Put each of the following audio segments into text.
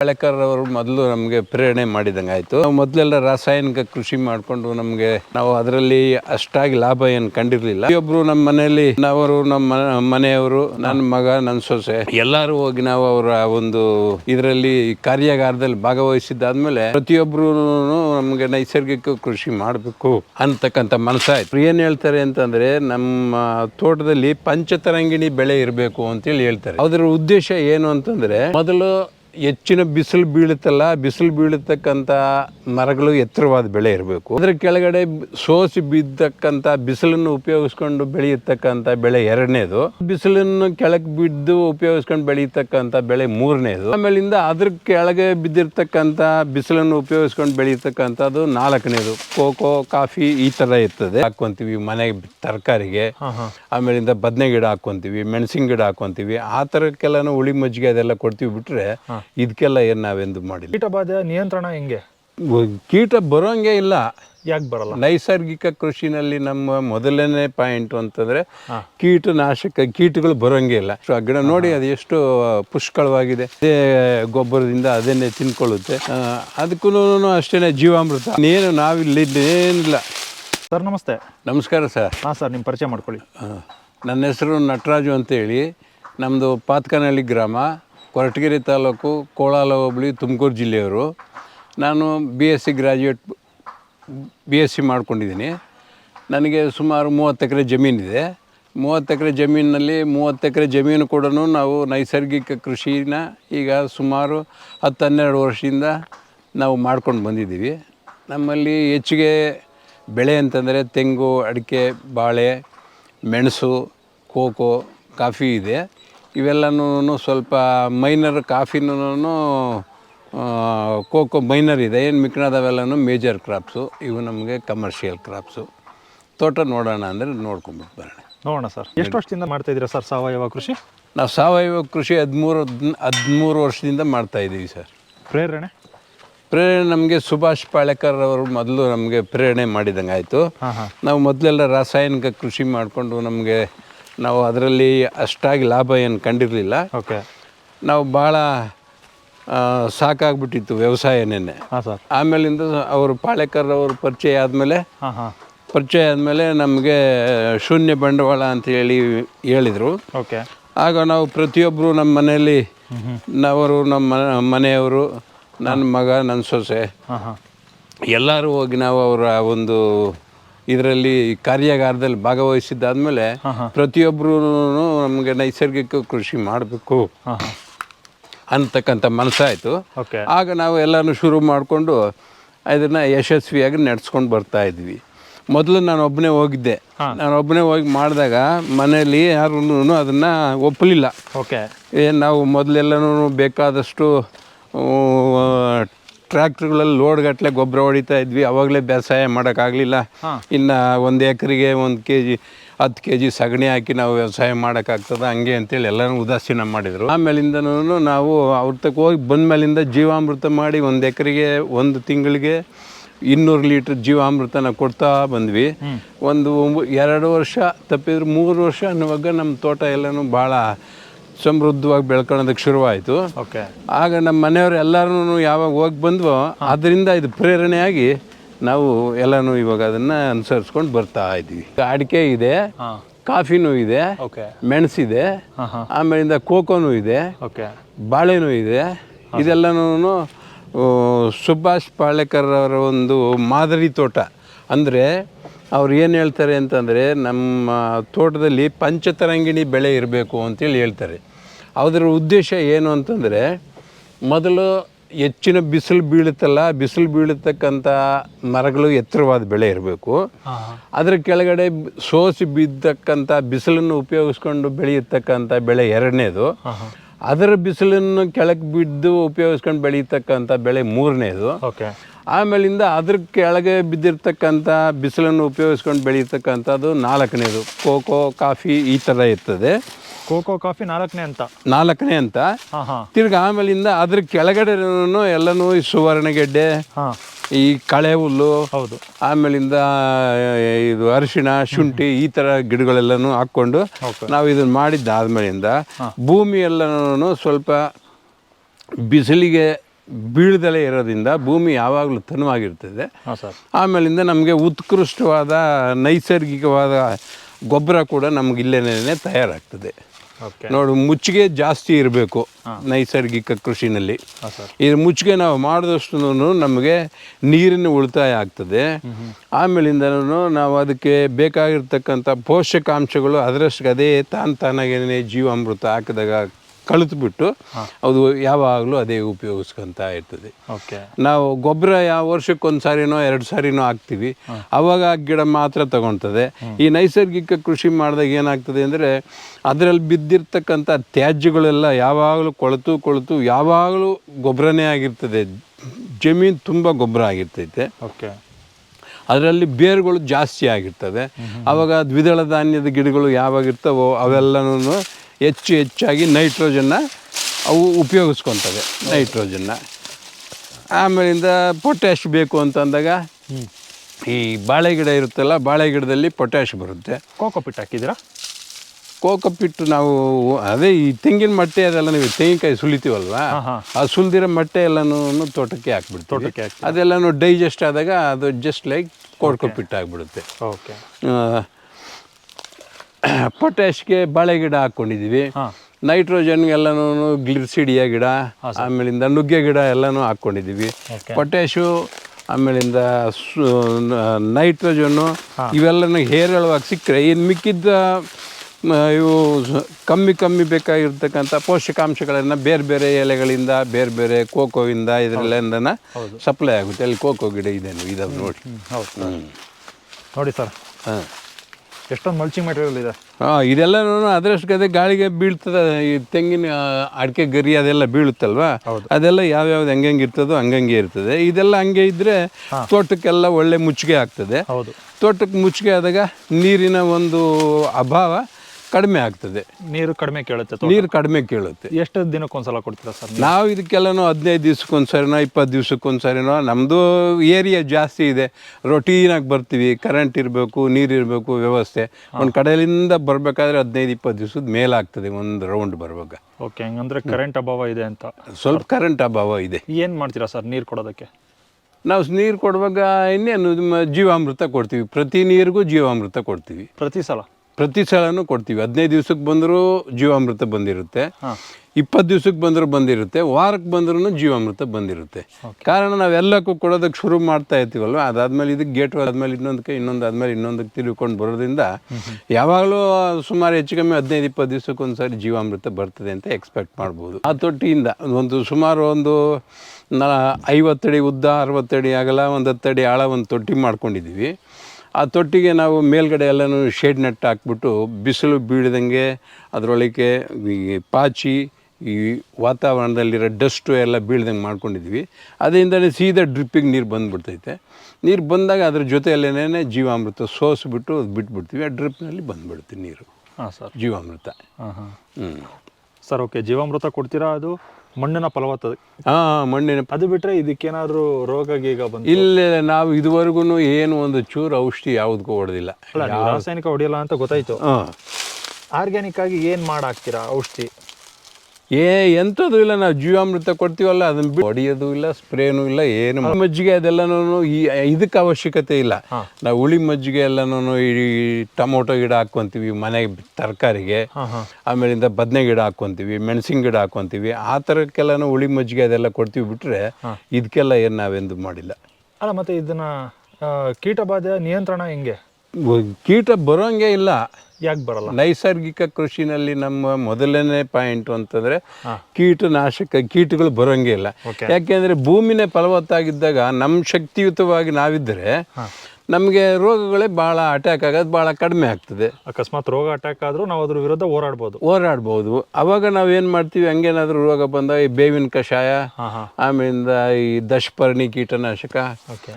ಅವರು ಮೊದಲು ನಮಗೆ ಪ್ರೇರಣೆ ಮಾಡಿದಂಗೆ ಆಯಿತು. ನಾವು ಮೊದಲೆಲ್ಲ ರಾಸಾಯನಿಕ ಕೃಷಿ ಮಾಡಿಕೊಂಡು ನಮಗೆ ನಾವು ಅದರಲ್ಲಿ ಅಷ್ಟಾಗಿ ಲಾಭ ಏನು ಕಂಡಿರಲಿಲ್ಲ. ಪ್ರತಿಯೊಬ್ಬರು ನಮ್ಮ ಮನೆಯಲ್ಲಿ ನಾವರು, ನಮ್ಮ ಮನೆಯವರು ನನ್ನ ಮಗ ನನ್ನ ಸೊಸೆ ಎಲ್ಲರೂ ಹೋಗಿ ನಾವು ಅವರ ಒಂದು ಇದರಲ್ಲಿ ಕಾರ್ಯಾಗಾರದಲ್ಲಿ ಭಾಗವಹಿಸಿದ್ದಾದ್ಮೇಲೆ ಪ್ರತಿಯೊಬ್ಬರು ನಮಗೆ ನೈಸರ್ಗಿಕ ಕೃಷಿ ಮಾಡಬೇಕು ಅಂತಕ್ಕಂಥ ಮನಸ್ಸಾಯ್ತು. ಏನು ಹೇಳ್ತಾರೆ ಅಂತಂದ್ರೆ, ನಮ್ಮ ತೋಟದಲ್ಲಿ ಪಂಚತರಂಗಿಣಿ ಬೆಳೆ ಇರಬೇಕು ಅಂತೇಳಿ ಹೇಳ್ತಾರೆ. ಅದರ ಉದ್ದೇಶ ಏನು ಅಂತಂದ್ರೆ, ಮೊದಲು ಹೆಚ್ಚಿನ ಬಿಸಿಲು ಬೀಳುತ್ತಲ್ಲ ಬಿಸಿಲು ಬೀಳತಕ್ಕಂಥ ಮರಗಳು ಎತ್ತರವಾದ ಬೆಳೆ ಇರಬೇಕು. ಅದರ ಕೆಳಗಡೆ ಸೋಸಿ ಬಿದ್ದಕ್ಕಂಥ ಬಿಸಿಲನ್ನು ಉಪಯೋಗಿಸ್ಕೊಂಡು ಬೆಳೆಯತಕ್ಕಂಥ ಬೆಳೆ ಎರಡನೇದು. ಬಿಸಿಲನ್ನು ಕೆಳಗೆ ಬಿದ್ದು ಉಪಯೋಗಿಸ್ಕೊಂಡು ಬೆಳೀತಕ್ಕಂಥ ಬೆಳೆ ಮೂರನೇದು. ಆಮೇಲಿಂದ ಅದ್ರ ಕೆಳಗೆ ಬಿದ್ದಿರ್ತಕ್ಕಂಥ ಬಿಸಿಲನ್ನು ಉಪಯೋಗಿಸ್ಕೊಂಡು ಬೆಳೆಯತಕ್ಕಂಥದ್ದು ನಾಲ್ಕನೇದು. ಕೋಕೋ ಕಾಫಿ ಈ ಥರ ಇರ್ತದೆ. ಹಾಕ್ಕೊಂತೀವಿ ಮನೆ ತರಕಾರಿಗೆ. ಆಮೇಲಿಂದ ಬದನೆ ಗಿಡ ಹಾಕ್ಕೊಂತೀವಿ ಮೆಣಸಿನ ಗಿಡ ಹಾಕ್ಕೊಂತೀವಿ ಆ ಥರಕ್ಕೆಲ್ಲ ಉಳಿ ಮಜ್ಜಿಗೆ ಅದೆಲ್ಲ ಕೊಡ್ತೀವಿ ಬಿಟ್ರೆ ಇದಕ್ಕೆಲ್ಲ ಏನು ನಾವೆಂದು ಮಾಡಿಲ್ಲ. ಕೀಟಬಾಧೆ ನಿಯಂತ್ರಣ ಹೆಂಗೆ? ಕೀಟ ಬರೋಂಗೆ ಇಲ್ಲ. ಯಾಕೆ ಬರಲ್ಲ? ನೈಸರ್ಗಿಕ ಕೃಷಿನಲ್ಲಿ ನಮ್ಮ ಮೊದಲನೇ ಪಾಯಿಂಟ್ ಅಂತಂದ್ರೆ ಕೀಟನಾಶಕ ಕೀಟಗಳು ಬರೋಂಗೆ ಇಲ್ಲ. ಸೊ ಆ ಗಿಡ ನೋಡಿ ಅದು ಎಷ್ಟು ಪುಷ್ಕಳವಾಗಿದೆ. ಅದೇ ಗೊಬ್ಬರದಿಂದ ಅದನ್ನೇ ತಿನ್ಕೊಳ್ಳುತ್ತೆ. ಅದಕ್ಕೂ ಅಷ್ಟೇನೆ ಜೀವಾಮೃತ. ಏನು ನಾವಿಲ್ಲಿ ಏನಿಲ್ಲ ಸರ್ ನಮಸ್ತೆ. ನಮಸ್ಕಾರ ಸರ್. ಹಾಂ ಸರ್ ನಿಮ್ಮ ಪರಿಚಯ ಮಾಡ್ಕೊಳ್ಳಿ. ನನ್ನ ಹೆಸರು ನಟರಾಜು ಅಂತೇಳಿ. ನಮ್ಮದು ಪಾತ್ಕನಹಳ್ಳಿ ಗ್ರಾಮ. ಕೊರಟಗೆರೆ ತಾಲೂಕು ಕೋಳಾಲ ಹೋಬಳಿ ತುಮಕೂರು ಜಿಲ್ಲೆಯವರು. ನಾನು B S C graduate B S C ಮಾಡ್ಕೊಂಡಿದ್ದೀನಿ. ನನಗೆ ಸುಮಾರು ಮೂವತ್ತು ಎಕರೆ ಜಮೀನಿದೆ ಮೂವತ್ತು ಎಕರೆ ಜಮೀನಿನಲ್ಲಿ ಮೂವತ್ತು ಎಕರೆ ಜಮೀನು ಕೂಡ ನಾವು ನೈಸರ್ಗಿಕ ಕೃಷಿನ ಈಗ ಸುಮಾರು ಹತ್ತು ಹನ್ನೆರಡು ವರ್ಷದಿಂದ ನಾವು ಮಾಡ್ಕೊಂಡು ಬಂದಿದ್ದೀವಿ. ನಮ್ಮಲ್ಲಿ ಹೆಚ್ಚಿಗೆ ಬೆಳೆ ಅಂತಂದರೆ ತೆಂಗು, ಅಡಿಕೆ, ಬಾಳೆ, ಮೆಣಸು, ಕೋಕೋ, ಕಾಫಿ ಇದೆ. ಇವೆಲ್ಲನೂ ಸ್ವಲ್ಪ ಮೈನರ್ ಕಾಫಿನೂ ಕೋಕೋ ಮೈನರ್ ಇದೆ. ಏನು ಮಿಕ್ಕಿನದವೆಲ್ಲನೂ ಮೇಜರ್ ಕ್ರಾಪ್ಸು. ಇವು ನಮಗೆ ಕಮರ್ಷಿಯಲ್ ಕ್ರಾಪ್ಸು. ತೋಟ ನೋಡೋಣ ಅಂದರೆ ನೋಡ್ಕೊಂಬಿಟ್ಟು ಬರೋಣ. ನೋಡೋಣ ಸರ್. ಎಷ್ಟು ವರ್ಷದಿಂದ ಮಾಡ್ತಾ ಇದ್ದೀರಾ ಸರ್ ಸಾವಯವ ಕೃಷಿ? ನಾವು ಸಾವಯವ ಕೃಷಿ ಹದಿಮೂರು ಹದಿಮೂರು ವರ್ಷದಿಂದ ಮಾಡ್ತಾ ಇದ್ದೀವಿ ಸರ್. ಪ್ರೇರಣೆ? ಪ್ರೇರಣೆ ನಮಗೆ ಸುಭಾಷ್ ಪಾಳೇಕರ್ ಅವರು ಮೊದಲು ನಮಗೆ ಪ್ರೇರಣೆ ಮಾಡಿದಂಗೆ ಆಯಿತು ನಾವು ಮೊದಲೆಲ್ಲ ರಾಸಾಯನಿಕ ಕೃಷಿ ಮಾಡಿಕೊಂಡು ನಮಗೆ ನಾವು ಅದರಲ್ಲಿ ಅಷ್ಟಾಗಿ ಲಾಭ ಏನು ಕಂಡಿರಲಿಲ್ಲ. ಓಕೆ ನಾವು ಭಾಳ ಸಾಕಾಗ್ಬಿಟ್ಟಿತ್ತು ವ್ಯವಸಾಯನೇ ಹಾಂ ಸರ್. ಆಮೇಲಿಂದ ಅವರು ಪಾಳೆಕರ್ ಅವರು ಪರಿಚಯ ಆದಮೇಲೆ ಹಾಂ ಹಾಂ. ಪರಿಚಯ ಆದಮೇಲೆ ನಮಗೆ ಶೂನ್ಯ ಬಂಡವಾಳ ಅಂತ ಹೇಳಿ ಹೇಳಿದರು. ಓಕೆ ಆಗ ನಾವು ಪ್ರತಿಯೊಬ್ಬರು ನಮ್ಮ ಮನೆಯಲ್ಲಿ ನವರು ನಮ್ಮ ಮನೆಯವರು ನನ್ನ ಮಗ ನನ್ನ ಸೊಸೆ ಎಲ್ಲರೂ ಹೋಗಿ ನಾವು ಅವರ ಒಂದು ಇದರಲ್ಲಿ ಕಾರ್ಯಾಗಾರದಲ್ಲಿ ಭಾಗವಹಿಸಿದ್ದಾದ್ಮೇಲೆ ಪ್ರತಿಯೊಬ್ಬರೂ ನಮಗೆ ನೈಸರ್ಗಿಕ ಕೃಷಿ ಮಾಡಬೇಕು ಅಂತಕ್ಕಂಥ ಮನಸ್ಸಾಯಿತು. ಆಗ ನಾವು ಎಲ್ಲನೂ ಶುರು ಮಾಡಿಕೊಂಡು ಇದನ್ನು ಯಶಸ್ವಿಯಾಗಿ ನಡೆಸ್ಕೊಂಡು ಬರ್ತಾ ಇದ್ವಿ. ಮೊದಲು ನಾನು ಒಬ್ಬನೇ ಹೋಗಿದ್ದೆ. ನಾನು ಒಬ್ಬನೇ ಹೋಗಿ ಮಾಡಿದಾಗ ಮನೆಯಲ್ಲಿ ಯಾರೂ ಅದನ್ನು ಒಪ್ಪಲಿಲ್ಲ. ಓಕೆ. ಏನು ನಾವು ಮೊದಲೆಲ್ಲನೂ ಬೇಕಾದಷ್ಟು ಟ್ರ್ಯಾಕ್ಟ್ರುಗಳಲ್ಲಿ ಲೋಡ್ ಗಟ್ಟಲೆ ಗೊಬ್ಬರ ಹೊಡಿತಾ ಇದ್ವಿ. ಅವಾಗಲೇ ಬೇಸಾಯ ಮಾಡೋಕ್ಕಾಗಲಿಲ್ಲ. ಇನ್ನು ಒಂದು ಎಕರೆಗೆ ಒಂದು ಕೆ ಜಿ ಹತ್ತು ಕೆ ಜಿ ಸಗಣಿ ಹಾಕಿ ನಾವು ವ್ಯವಸಾಯ ಮಾಡೋಕ್ಕಾಗ್ತದೆ? ಹಂಗೆ ಅಂತೇಳಿ ಎಲ್ಲರೂ ಉದಾಸೀನ ಮಾಡಿದರು. ಆಮೇಲಿಂದನೂ ನಾವು ಅವ್ರ ತಕ್ಕ ಹೋಗಿ ಬಂದಮೇಲಿಂದ ಜೀವಾಮೃತ ಮಾಡಿ ಒಂದು ಎಕರೆಗೆ ಒಂದು ತಿಂಗಳಿಗೆ ಇನ್ನೂರು ಲೀಟ್ರ್ ಜೀವಾಮೃತನ ಕೊಡ್ತಾ ಬಂದ್ವಿ. ಒಂದು ಎರಡು ವರ್ಷ ತಪ್ಪಿದ್ರೆ ಮೂರು ವರ್ಷ ಅನ್ನುವಾಗ ನಮ್ಮ ತೋಟ ಎಲ್ಲನೂ ಭಾಳ ಸಮೃದ್ಧವಾಗಿ ಬೆಳ್ಕೊಳ್ಳೋದಕ್ಕೆ ಶುರುವಾಯಿತು. ಓಕೆ. ಆಗ ನಮ್ಮ ಮನೆಯವರು ಎಲ್ಲರೂ ಯಾವಾಗ ಹೋಗಿ ಬಂದ್ವೋ ಅದರಿಂದ ಇದು ಪ್ರೇರಣೆಯಾಗಿ ನಾವು ಎಲ್ಲನೂ ಇವಾಗ ಅದನ್ನ ಅನುಸರಿಸ್ಕೊಂಡು ಬರ್ತಾ ಇದ್ದೀವಿ. ಅಡಿಕೆ ಇದೆ ಕಾಫಿನೂ ಇದೆ ಮೆಣಸಿದೆ ಆಮೇಲಿಂದ ಕೋಕೋನೂ ಇದೆ ಬಾಳೆನೂ ಇದೆ. ಇದೆಲ್ಲನೂ ಸುಭಾಷ್ ಪಾಳೇಕರ್ ಅವರ ಒಂದು ಮಾದರಿ ತೋಟ. ಅಂದರೆ ಅವ್ರು ಏನು ಹೇಳ್ತಾರೆ ಅಂತಂದರೆ ನಮ್ಮ ತೋಟದಲ್ಲಿ ಪಂಚತರಂಗಿಣಿ ಬೆಳೆ ಇರಬೇಕು ಅಂತೇಳಿ ಹೇಳ್ತಾರೆ. ಅದರ ಉದ್ದೇಶ ಏನು ಅಂತಂದರೆ ಮೊದಲು ಹೆಚ್ಚಿನ ಬಿಸಿಲು ಬೀಳುತ್ತಲ್ಲ ಬಿಸಿಲು ಬೀಳತಕ್ಕಂಥ ಮರಗಳು ಎತ್ತರವಾದ ಬೆಳೆ ಇರಬೇಕು. ಅದರ ಕೆಳಗಡೆ ಸೋಸಿ ಬಿದ್ದಕ್ಕಂಥ ಬಿಸಿಲನ್ನು ಉಪಯೋಗಿಸ್ಕೊಂಡು ಬೆಳೆಯತಕ್ಕಂಥ ಬೆಳೆ ಎರಡನೇದು. ಅದರ ಬಿಸಿಲನ್ನು ಕೆಳಗೆ ಬಿದ್ದು ಉಪಯೋಗಿಸ್ಕೊಂಡು ಬೆಳೀತಕ್ಕಂಥ ಬೆಳೆ ಮೂರನೇದು. ಓಕೆ. ಆಮೇಲಿಂದ ಅದ್ರ ಕೆಳಗೆ ಬಿದ್ದಿರ್ತಕ್ಕಂಥ ಬಿಸಿಲನ್ನು ಉಪಯೋಗಿಸ್ಕೊಂಡು ಬೆಳೀತಕ್ಕಂಥದ್ದು ನಾಲ್ಕನೇದು. ಕೋಕೋ ಕಾಫಿ ಈ ಥರ ಇರ್ತದೆ. ಕೋಕೋ ಕಾಫಿ ನಾಲ್ಕನೇ ಅಂತ. ನಾಲ್ಕನೇ ಅಂತ. ತಿರ್ಗಿ ಆಮೇಲಿಂದ ಅದ್ರ ಕೆಳಗಡೆ ಎಲ್ಲನೂ ಈ ಸುವರ್ಣಗೆಡ್ಡೆ ಈ ಕಳೆ ಹುಲ್ಲು ಹೌದು. ಆಮೇಲಿಂದ ಇದು ಅರಿಶಿಣ ಶುಂಠಿ ಈ ಥರ ಗಿಡಗಳೆಲ್ಲನೂ ಹಾಕ್ಕೊಂಡು ನಾವು ಇದನ್ನು ಮಾಡಿದ್ದಾದ್ಮೇಲಿಂದ ಭೂಮಿ ಎಲ್ಲನೂ ಸ್ವಲ್ಪ ಬಿಸಿಲಿಗೆ ಬೀಳ್ದಲೇ ಇರೋದ್ರಿಂದ ಭೂಮಿ ಯಾವಾಗಲೂ ತನುವಾಗಿರ್ತದೆ. ಆಮೇಲಿಂದ ನಮಗೆ ಉತ್ಕೃಷ್ಟವಾದ ನೈಸರ್ಗಿಕವಾದ ಗೊಬ್ಬರ ಕೂಡ ನಮ್ಗೆ ಇಲ್ಲೇನೇ ತಯಾರಾಗ್ತದೆ. ಓಕೆ ನೋಡು ಮುಚ್ಚಿಗೆ ಜಾಸ್ತಿ ಇರಬೇಕು ನೈಸರ್ಗಿಕ ಕೃಷಿನಲ್ಲಿ. ಇದು ಮುಚ್ಚಿಗೆ ನಾವು ಮಾಡಿದಷ್ಟು ನಮಗೆ ನೀರಿನ ಉಳಿತಾಯ ಆಗ್ತದೆ. ಆಮೇಲಿಂದ ನಾವು ಅದಕ್ಕೆ ಬೇಕಾಗಿರ್ತಕ್ಕಂಥ ಪೋಷಕಾಂಶಗಳು ಅದರಷ್ಟು ಅದೇ ತಾನು ತಾನಾಗೇನೆ ಜೀವಾಮೃತ ಹಾಕಿದಾಗ ಕಳಿತ್ಬಿಟ್ಟು ಅದು ಯಾವಾಗಲೂ ಅದೇ ಉಪಯೋಗಿಸ್ಕೊಂತ ಇರ್ತದೆ. ಓಕೆ. ನಾವು ಗೊಬ್ಬರ ಯಾವ ವರ್ಷಕ್ಕೊಂದು ಸಾರಿನೋ ಎರಡು ಸಾರಿನೋ ಹಾಕ್ತೀವಿ. ಅವಾಗ ಆ ಗಿಡ ಮಾತ್ರ ತಗೊಳ್ತದೆ. ಈ ನೈಸರ್ಗಿಕ ಕೃಷಿ ಮಾಡಿದಾಗ ಏನಾಗ್ತದೆ ಅಂದರೆ ಅದರಲ್ಲಿ ಬಿದ್ದಿರ್ತಕ್ಕಂಥ ತ್ಯಾಜ್ಯಗಳೆಲ್ಲ ಯಾವಾಗಲೂ ಕೊಳತು ಕೊಳತು ಯಾವಾಗಲೂ ಗೊಬ್ಬರನೇ ಆಗಿರ್ತದೆ. ಜಮೀನು ತುಂಬ ಗೊಬ್ಬರ ಆಗಿರ್ತೈತೆ. ಓಕೆ. ಅದರಲ್ಲಿ ಬೇರುಗಳು ಜಾಸ್ತಿ ಆಗಿರ್ತವೆ ಆವಾಗ ದ್ವಿದಳ ಧಾನ್ಯದ ಗಿಡಗಳು ಯಾವಾಗ ಇರ್ತವೋ ಅವೆಲ್ಲನೂ ಹೆಚ್ಚು ಹೆಚ್ಚಾಗಿ ನೈಟ್ರೋಜನ್ನ ಅವು ಉಪಯೋಗಿಸ್ಕೊತವೆ, ನೈಟ್ರೋಜನ್ನ. ಆಮೇಲಿಂದ ಪೊಟ್ಯಾಶ್ ಬೇಕು ಅಂತಂದಾಗ ಈ ಬಾಳೆ ಗಿಡ ಇರುತ್ತಲ್ಲ, ಬಾಳೆ ಗಿಡದಲ್ಲಿ ಪೊಟ್ಯಾಶ್ ಬರುತ್ತೆ. ಕೋಕೋಪಿಟ್ ಹಾಕಿದ್ರಾ ಹಾಕಿದ್ದೀರಾ? ಕೋಕಪಿಟ್ಟು ನಾವು ಅದೇ ಈ ತೆಂಗಿನ ಮಟ್ಟೆ ಅದೆಲ್ಲ ನೀವು ತೆಂಗಿನಕಾಯಿ ಸುಲಿತೀವಲ್ವಾ? ಆ ಸುಲಿದಿರೋ ಮಟ್ಟೆ ಎಲ್ಲನೂ ತೋಟಕ್ಕೆ ಹಾಕ್ಬಿಡ್ತೀವಿ. ತೋಟಕ್ಕೆ ಅದೆಲ್ಲನೂ ಡೈಜೆಸ್ಟ್ ಆದಾಗ ಅದು ಜಸ್ಟ್ ಲೈಕ್ ಕೋಡ್ಕೊಪಿಟ್ಟು ಆಗಿಬಿಡುತ್ತೆ. ಓಕೆ ಪೊಟ್ಯಾಶ್ಗೆ ಬಾಳೆ ಗಿಡ ಹಾಕ್ಕೊಂಡಿದ್ದೀವಿ. ನೈಟ್ರೋಜನ್ ನೈಟ್ರೋಜನ್ಗೆಲ್ಲನೂ ಗ್ಲಿರ್ಸಿಡಿಯ ಗಿಡ ಆಮೇಲಿಂದ ನುಗ್ಗೆ ಗಿಡ ಎಲ್ಲನೂ ಹಾಕ್ಕೊಂಡಿದ್ದೀವಿ. ಪೊಟ್ಯಾಶು ಆಮೇಲಿಂದ ನೈಟ್ರೋಜನ್ನು ಇವೆಲ್ಲನೂ ಹೇರಳವಾಗಿ ಸಿಕ್ಕರೆ ಇನ್ನು ಮಿಕ್ಕಿದ್ದ ಇವು ಕಮ್ಮಿ ಕಮ್ಮಿ ಬೇಕಾಗಿರ್ತಕ್ಕಂಥ ಪೋಷಕಾಂಶಗಳನ್ನು ಬೇರೆ ಬೇರೆ ಎಲೆಗಳಿಂದ ಬೇರೆ ಬೇರೆ ಕೋಕೋವಿಂದ ಇದರಲ್ಲಿಂದನ ಸಪ್ಲೈ ಆಗುತ್ತೆ. ಅಲ್ಲಿ ಕೋಕೋ ಗಿಡ ಇದೆ ಇದಾವೆ ನೋಡಿ. ಹೌದು. ನೋಡಿ ಸರ್. ಹಾಂ. ಎಷ್ಟೊಂದು ಮಲ್ಚಿಂಗ್ ಮೆಟೀರಿಯಲ್ ಇದೆ. ಹಾಂ ಇದೆಲ್ಲನೂ ಅದರಷ್ಟು ಗದೆ ಗಾಳಿಗೆ ಬೀಳ್ತದೆ ಈ ತೆಂಗಿನ ಅಡಿಕೆ ಗರಿ ಅದೆಲ್ಲ ಬೀಳುತ್ತಲ್ವಾ? ಅದೆಲ್ಲ ಯಾವ್ಯಾವ್ದು ಹಂಗಂಗೆ ಇರ್ತದೋ ಹಂಗಂಗೆ ಇರ್ತದೆ. ಇದೆಲ್ಲ ಹಂಗೆ ಇದ್ದರೆ ತೋಟಕ್ಕೆಲ್ಲ ಒಳ್ಳೆ ಮುಚ್ಚಿಗೆ ಆಗ್ತದೆ. ಹೌದು. ತೋಟಕ್ಕೆ ಮುಚ್ಚಿಗೆ ಆದಾಗ ನೀರಿನ ಒಂದು ಅಭಾವ ಕಡಿಮೆ ಆಗ್ತದೆ. ನೀರು ಕಡಿಮೆ ಕೇಳುತ್ತೆ ತೋಟ. ನೀರು ಕಡಿಮೆ ಕೇಳುತ್ತೆ. ಎಷ್ಟು ದಿನಕ್ಕೊಂದ್ಸಲ ಕೊಡ್ತೀರಾ ಸರ್ ನೀವು? ನಾವು ಇದಕ್ಕೆಲ್ಲನೂ ಹದಿನೈದು ದಿವ್ಸಕ್ಕೊಂದ್ಸರಿನೋ ಇಪ್ಪತ್ತು ದಿವ್ಸಕ್ಕೊಂದ್ಸರಿನೋ ನಮ್ಮದು ಏರಿಯಾ ಜಾಸ್ತಿ ಇದೆ. ರೊಟೀನಾಗಿ ಬರ್ತೀವಿ ಕರೆಂಟ್ ಇರಬೇಕು ನೀರು ಇರಬೇಕು ವ್ಯವಸ್ಥೆ. ಒಂದು ಕಡೆಯಿಂದ ಬರಬೇಕಾದ್ರೆ ಹದಿನೈದು ಇಪ್ಪತ್ತು ದಿವ್ಸದ ಮೇಲಾಗ್ತದೆ ಒಂದು ರೌಂಡ್ ಬರುವಾಗ. ಓಕೆ ಹಂಗಂದ್ರೆ ಕರೆಂಟ್ ಅಭಾವ ಇದೆ ಅಂತ ಸ್ವಲ್ಪ ಕರೆಂಟ್ ಅಭಾವ ಇದೆ. ಏನು ಮಾಡ್ತೀರಾ ಸರ್ ನೀರು ಕೊಡೋದಕ್ಕೆ? ನಾವು ನೀರು ಕೊಡುವಾಗ ಇನ್ನೇನು ನಿಮ್ಮ ಜೀವಾಮೃತ ಕೊಡ್ತೀವಿ. ಪ್ರತಿ ನೀರಿಗೂ ಜೀವಾಮೃತ ಕೊಡ್ತೀವಿ. ಪ್ರತಿ ಸಲ? ಪ್ರತಿ ಸಲನೂ ಕೊಡ್ತೀವಿ. ಹದಿನೈದು ದಿವ್ಸಕ್ಕೆ ಬಂದರೂ ಜೀವಾಮೃತ ಬಂದಿರುತ್ತೆ. ಇಪ್ಪತ್ತು ದಿವ್ಸಕ್ಕೆ ಬಂದರೂ ಬಂದಿರುತ್ತೆ. ವಾರಕ್ಕೆ ಬಂದ್ರೂ ಜೀವಾಮೃತ ಬಂದಿರುತ್ತೆ. ಕಾರಣ ನಾವೆಲ್ಲಕ್ಕೂ ಕೊಡೋದಕ್ಕೆ ಶುರು ಮಾಡ್ತಾ ಇರ್ತೀವಲ್ವ? ಅದಾದಮೇಲೆ ಇದಕ್ಕೆ ಗೇಟ್ ಆದ್ಮೇಲೆ ಇನ್ನೊಂದಕ್ಕೆ ಇನ್ನೊಂದು ಆದ್ಮೇಲೆ ಇನ್ನೊಂದಕ್ಕೆ ತಿಳ್ಕೊಂಡು ಬರೋದ್ರಿಂದ ಯಾವಾಗಲೂ ಸುಮಾರು ಹೆಚ್ಚು ಕಮ್ಮಿ ಹದಿನೈದು ಇಪ್ಪತ್ತು ದಿವ್ಸಕ್ಕೆ ಒಂದು ಸಾರಿ ಜೀವಾಮೃತ ಬರ್ತದೆ ಅಂತ ಎಕ್ಸ್ಪೆಕ್ಟ್ ಮಾಡ್ಬೋದು. ಆ ತೊಟ್ಟಿಯಿಂದ ಒಂದು ಸುಮಾರು ಒಂದು ನ ಐವತ್ತಡಿ ಉದ್ದ ಅರವತ್ತಡಿ ಆಗಲ್ಲ ಒಂದು ಹತ್ತಡಿ ಆಳ ಒಂದು ತೊಟ್ಟಿ ಮಾಡ್ಕೊಂಡಿದ್ದೀವಿ. ಆ ತೊಟ್ಟಿಗೆ ನಾವು ಮೇಲ್ಗಡೆ ಎಲ್ಲನೂ ಶೇಡ್ ನೆಟ್ ಹಾಕ್ಬಿಟ್ಟು ಬಿಸಿಲು ಬೀಳದಂಗೆ ಅದರೊಳಗೆ ಈ ಪಾಚಿ ಈ ವಾತಾವರಣದಲ್ಲಿರೋ ಡಸ್ಟು ಎಲ್ಲ ಬೀಳ್ದಂಗೆ ಮಾಡ್ಕೊಂಡಿದ್ವಿ ಅದರಿಂದಲೇ ಸೀದಾ ಡ್ರಿಪ್ಪಿಗೆ ನೀರು ಬಂದುಬಿಡ್ತೈತೆ. ನೀರು ಬಂದಾಗ ಅದ್ರ ಜೊತೆಯಲ್ಲೇನೇ ಜೀವಾಮೃತ ಸೋಸಿಬಿಟ್ಟು ಅದು ಬಿಟ್ಬಿಡ್ತೀವಿ. ಆ ಡ್ರಿಪ್ನಲ್ಲಿ ಬಂದುಬಿಡುತ್ತೆ ನೀರು. ಹಾಂ ಸರ್. ಜೀವಾಮೃತ. ಹಾಂ ಹಾಂ. ಹ್ಞೂ ಸರ್ ಓಕೆ. ಜೀವಾಮೃತ ಕೊಡ್ತೀರಾ ಅದು? ಮಣ್ಣಿನ ಫಲವತ್ತತೆ. ಹಾ ಮಣ್ಣಿನ ಅದು ಬಿಟ್ರೆ ಇದಕ್ಕೇನಾದ್ರು ರೋಗ ಗೀಗ ಬಂದು ಇಲ್ಲ ನಾವು ಇದುವರೆಗೂ ಏನು ಒಂದು ಚೂರು ಔಷಧಿ ಯಾವುದಕ್ಕೂ ಹೊಡೆದಿಲ್ಲ. ರಾಸಾಯನಿಕ ಹೊಡಿಯಲ್ಲ ಅಂತ ಗೊತ್ತಾಯ್ತು. ಆರ್ಗ್ಯಾನಿಕ್ ಆಗಿ ಏನು ಮಾಡಾಕ್ತೀರಾ ಔಷಧಿ? ಏ ಎಂಥದ್ದು ಇಲ್ಲ ನಾವು ಜೀವಾಮೃತ ಕೊಡ್ತೀವಲ್ಲ ಅದನ್ನ ಬಿಟ್ಟು ಹೊಡಿಯೋದು ಇಲ್ಲ ಸ್ಪ್ರೇನೂ ಇಲ್ಲ ಏನು ಮಜ್ಜಿಗೆ ಅದೆಲ್ಲನೂ ಈ ಇದಕ್ಕೆ ಅವಶ್ಯಕತೆ ಇಲ್ಲ. ನಾವು ಹುಳಿ ಮಜ್ಜಿಗೆ ಎಲ್ಲನೂ ಈ ಟೊಮೊಟೊ ಗಿಡ ಹಾಕ್ಕೊಂತೀವಿ ಮನೆಗೆ ತರಕಾರಿಗೆ. ಆಮೇಲಿಂದ ಬದನೆ ಗಿಡ ಹಾಕ್ಕೊಂತೀವಿ ಮೆಣಸಿನ ಗಿಡ ಹಾಕ್ಕೊಂತೀವಿ ಆ ಥರಕ್ಕೆಲ್ಲನೂ ಹುಳಿ ಮಜ್ಜಿಗೆ ಅದೆಲ್ಲ ಕೊಡ್ತೀವಿ ಬಿಟ್ರೆ ಇದಕ್ಕೆಲ್ಲ ಏನು ನಾವೆಂದು ಮಾಡಿಲ್ಲ. ಅಲ್ಲ ಮತ್ತೆ ಇದನ್ನ ಕೀಟಬಾಧೆ ನಿಯಂತ್ರಣ ಹೆಂಗೆ? ಕೀಟ ಬರೋಂಗೆ ಇಲ್ಲ. ಯಾಕೆ ಬರಲ್ಲ? ನೈಸರ್ಗಿಕ ಕೃಷಿನಲ್ಲಿ ನಮ್ಮ ಮೊದಲನೇ ಪಾಯಿಂಟ್ ಅಂತಂದ್ರೆ ಕೀಟನಾಶಕ ಕೀಟಗಳು ಬರೋಂಗೆ ಇಲ್ಲ. ಯಾಕೆಂದ್ರೆ ಭೂಮಿನೇ ಫಲವತ್ತಾಗಿದ್ದಾಗ ನಮ್ಮ ಶಕ್ತಿಯುತವಾಗಿ ನಾವಿದ್ದರೆ ನಮಗೆ ರೋಗಗಳೇ ಭಾಳ ಅಟ್ಯಾಕ್ ಆಗೋದು ಭಾಳ ಕಡಿಮೆ ಆಗ್ತದೆ. ಅಕಸ್ಮಾತ್ ರೋಗ ಅಟ್ಯಾಕ್ ಆದರೂ ನಾವು ಅದ್ರ ವಿರುದ್ಧ ಹೋರಾಡ್ಬೋದು. ಹೋರಾಡ್ಬೋದು. ಅವಾಗ ನಾವೇನು ಮಾಡ್ತೀವಿ ಹಂಗೇನಾದ್ರೂ ರೋಗ ಬಂದಾಗ ಈ ಬೇವಿನ ಕಷಾಯ ಆಮೇಲಿಂದ ಈ ದಶಪರ್ಣಿ ಕೀಟನಾಶಕ ಓಕೆ.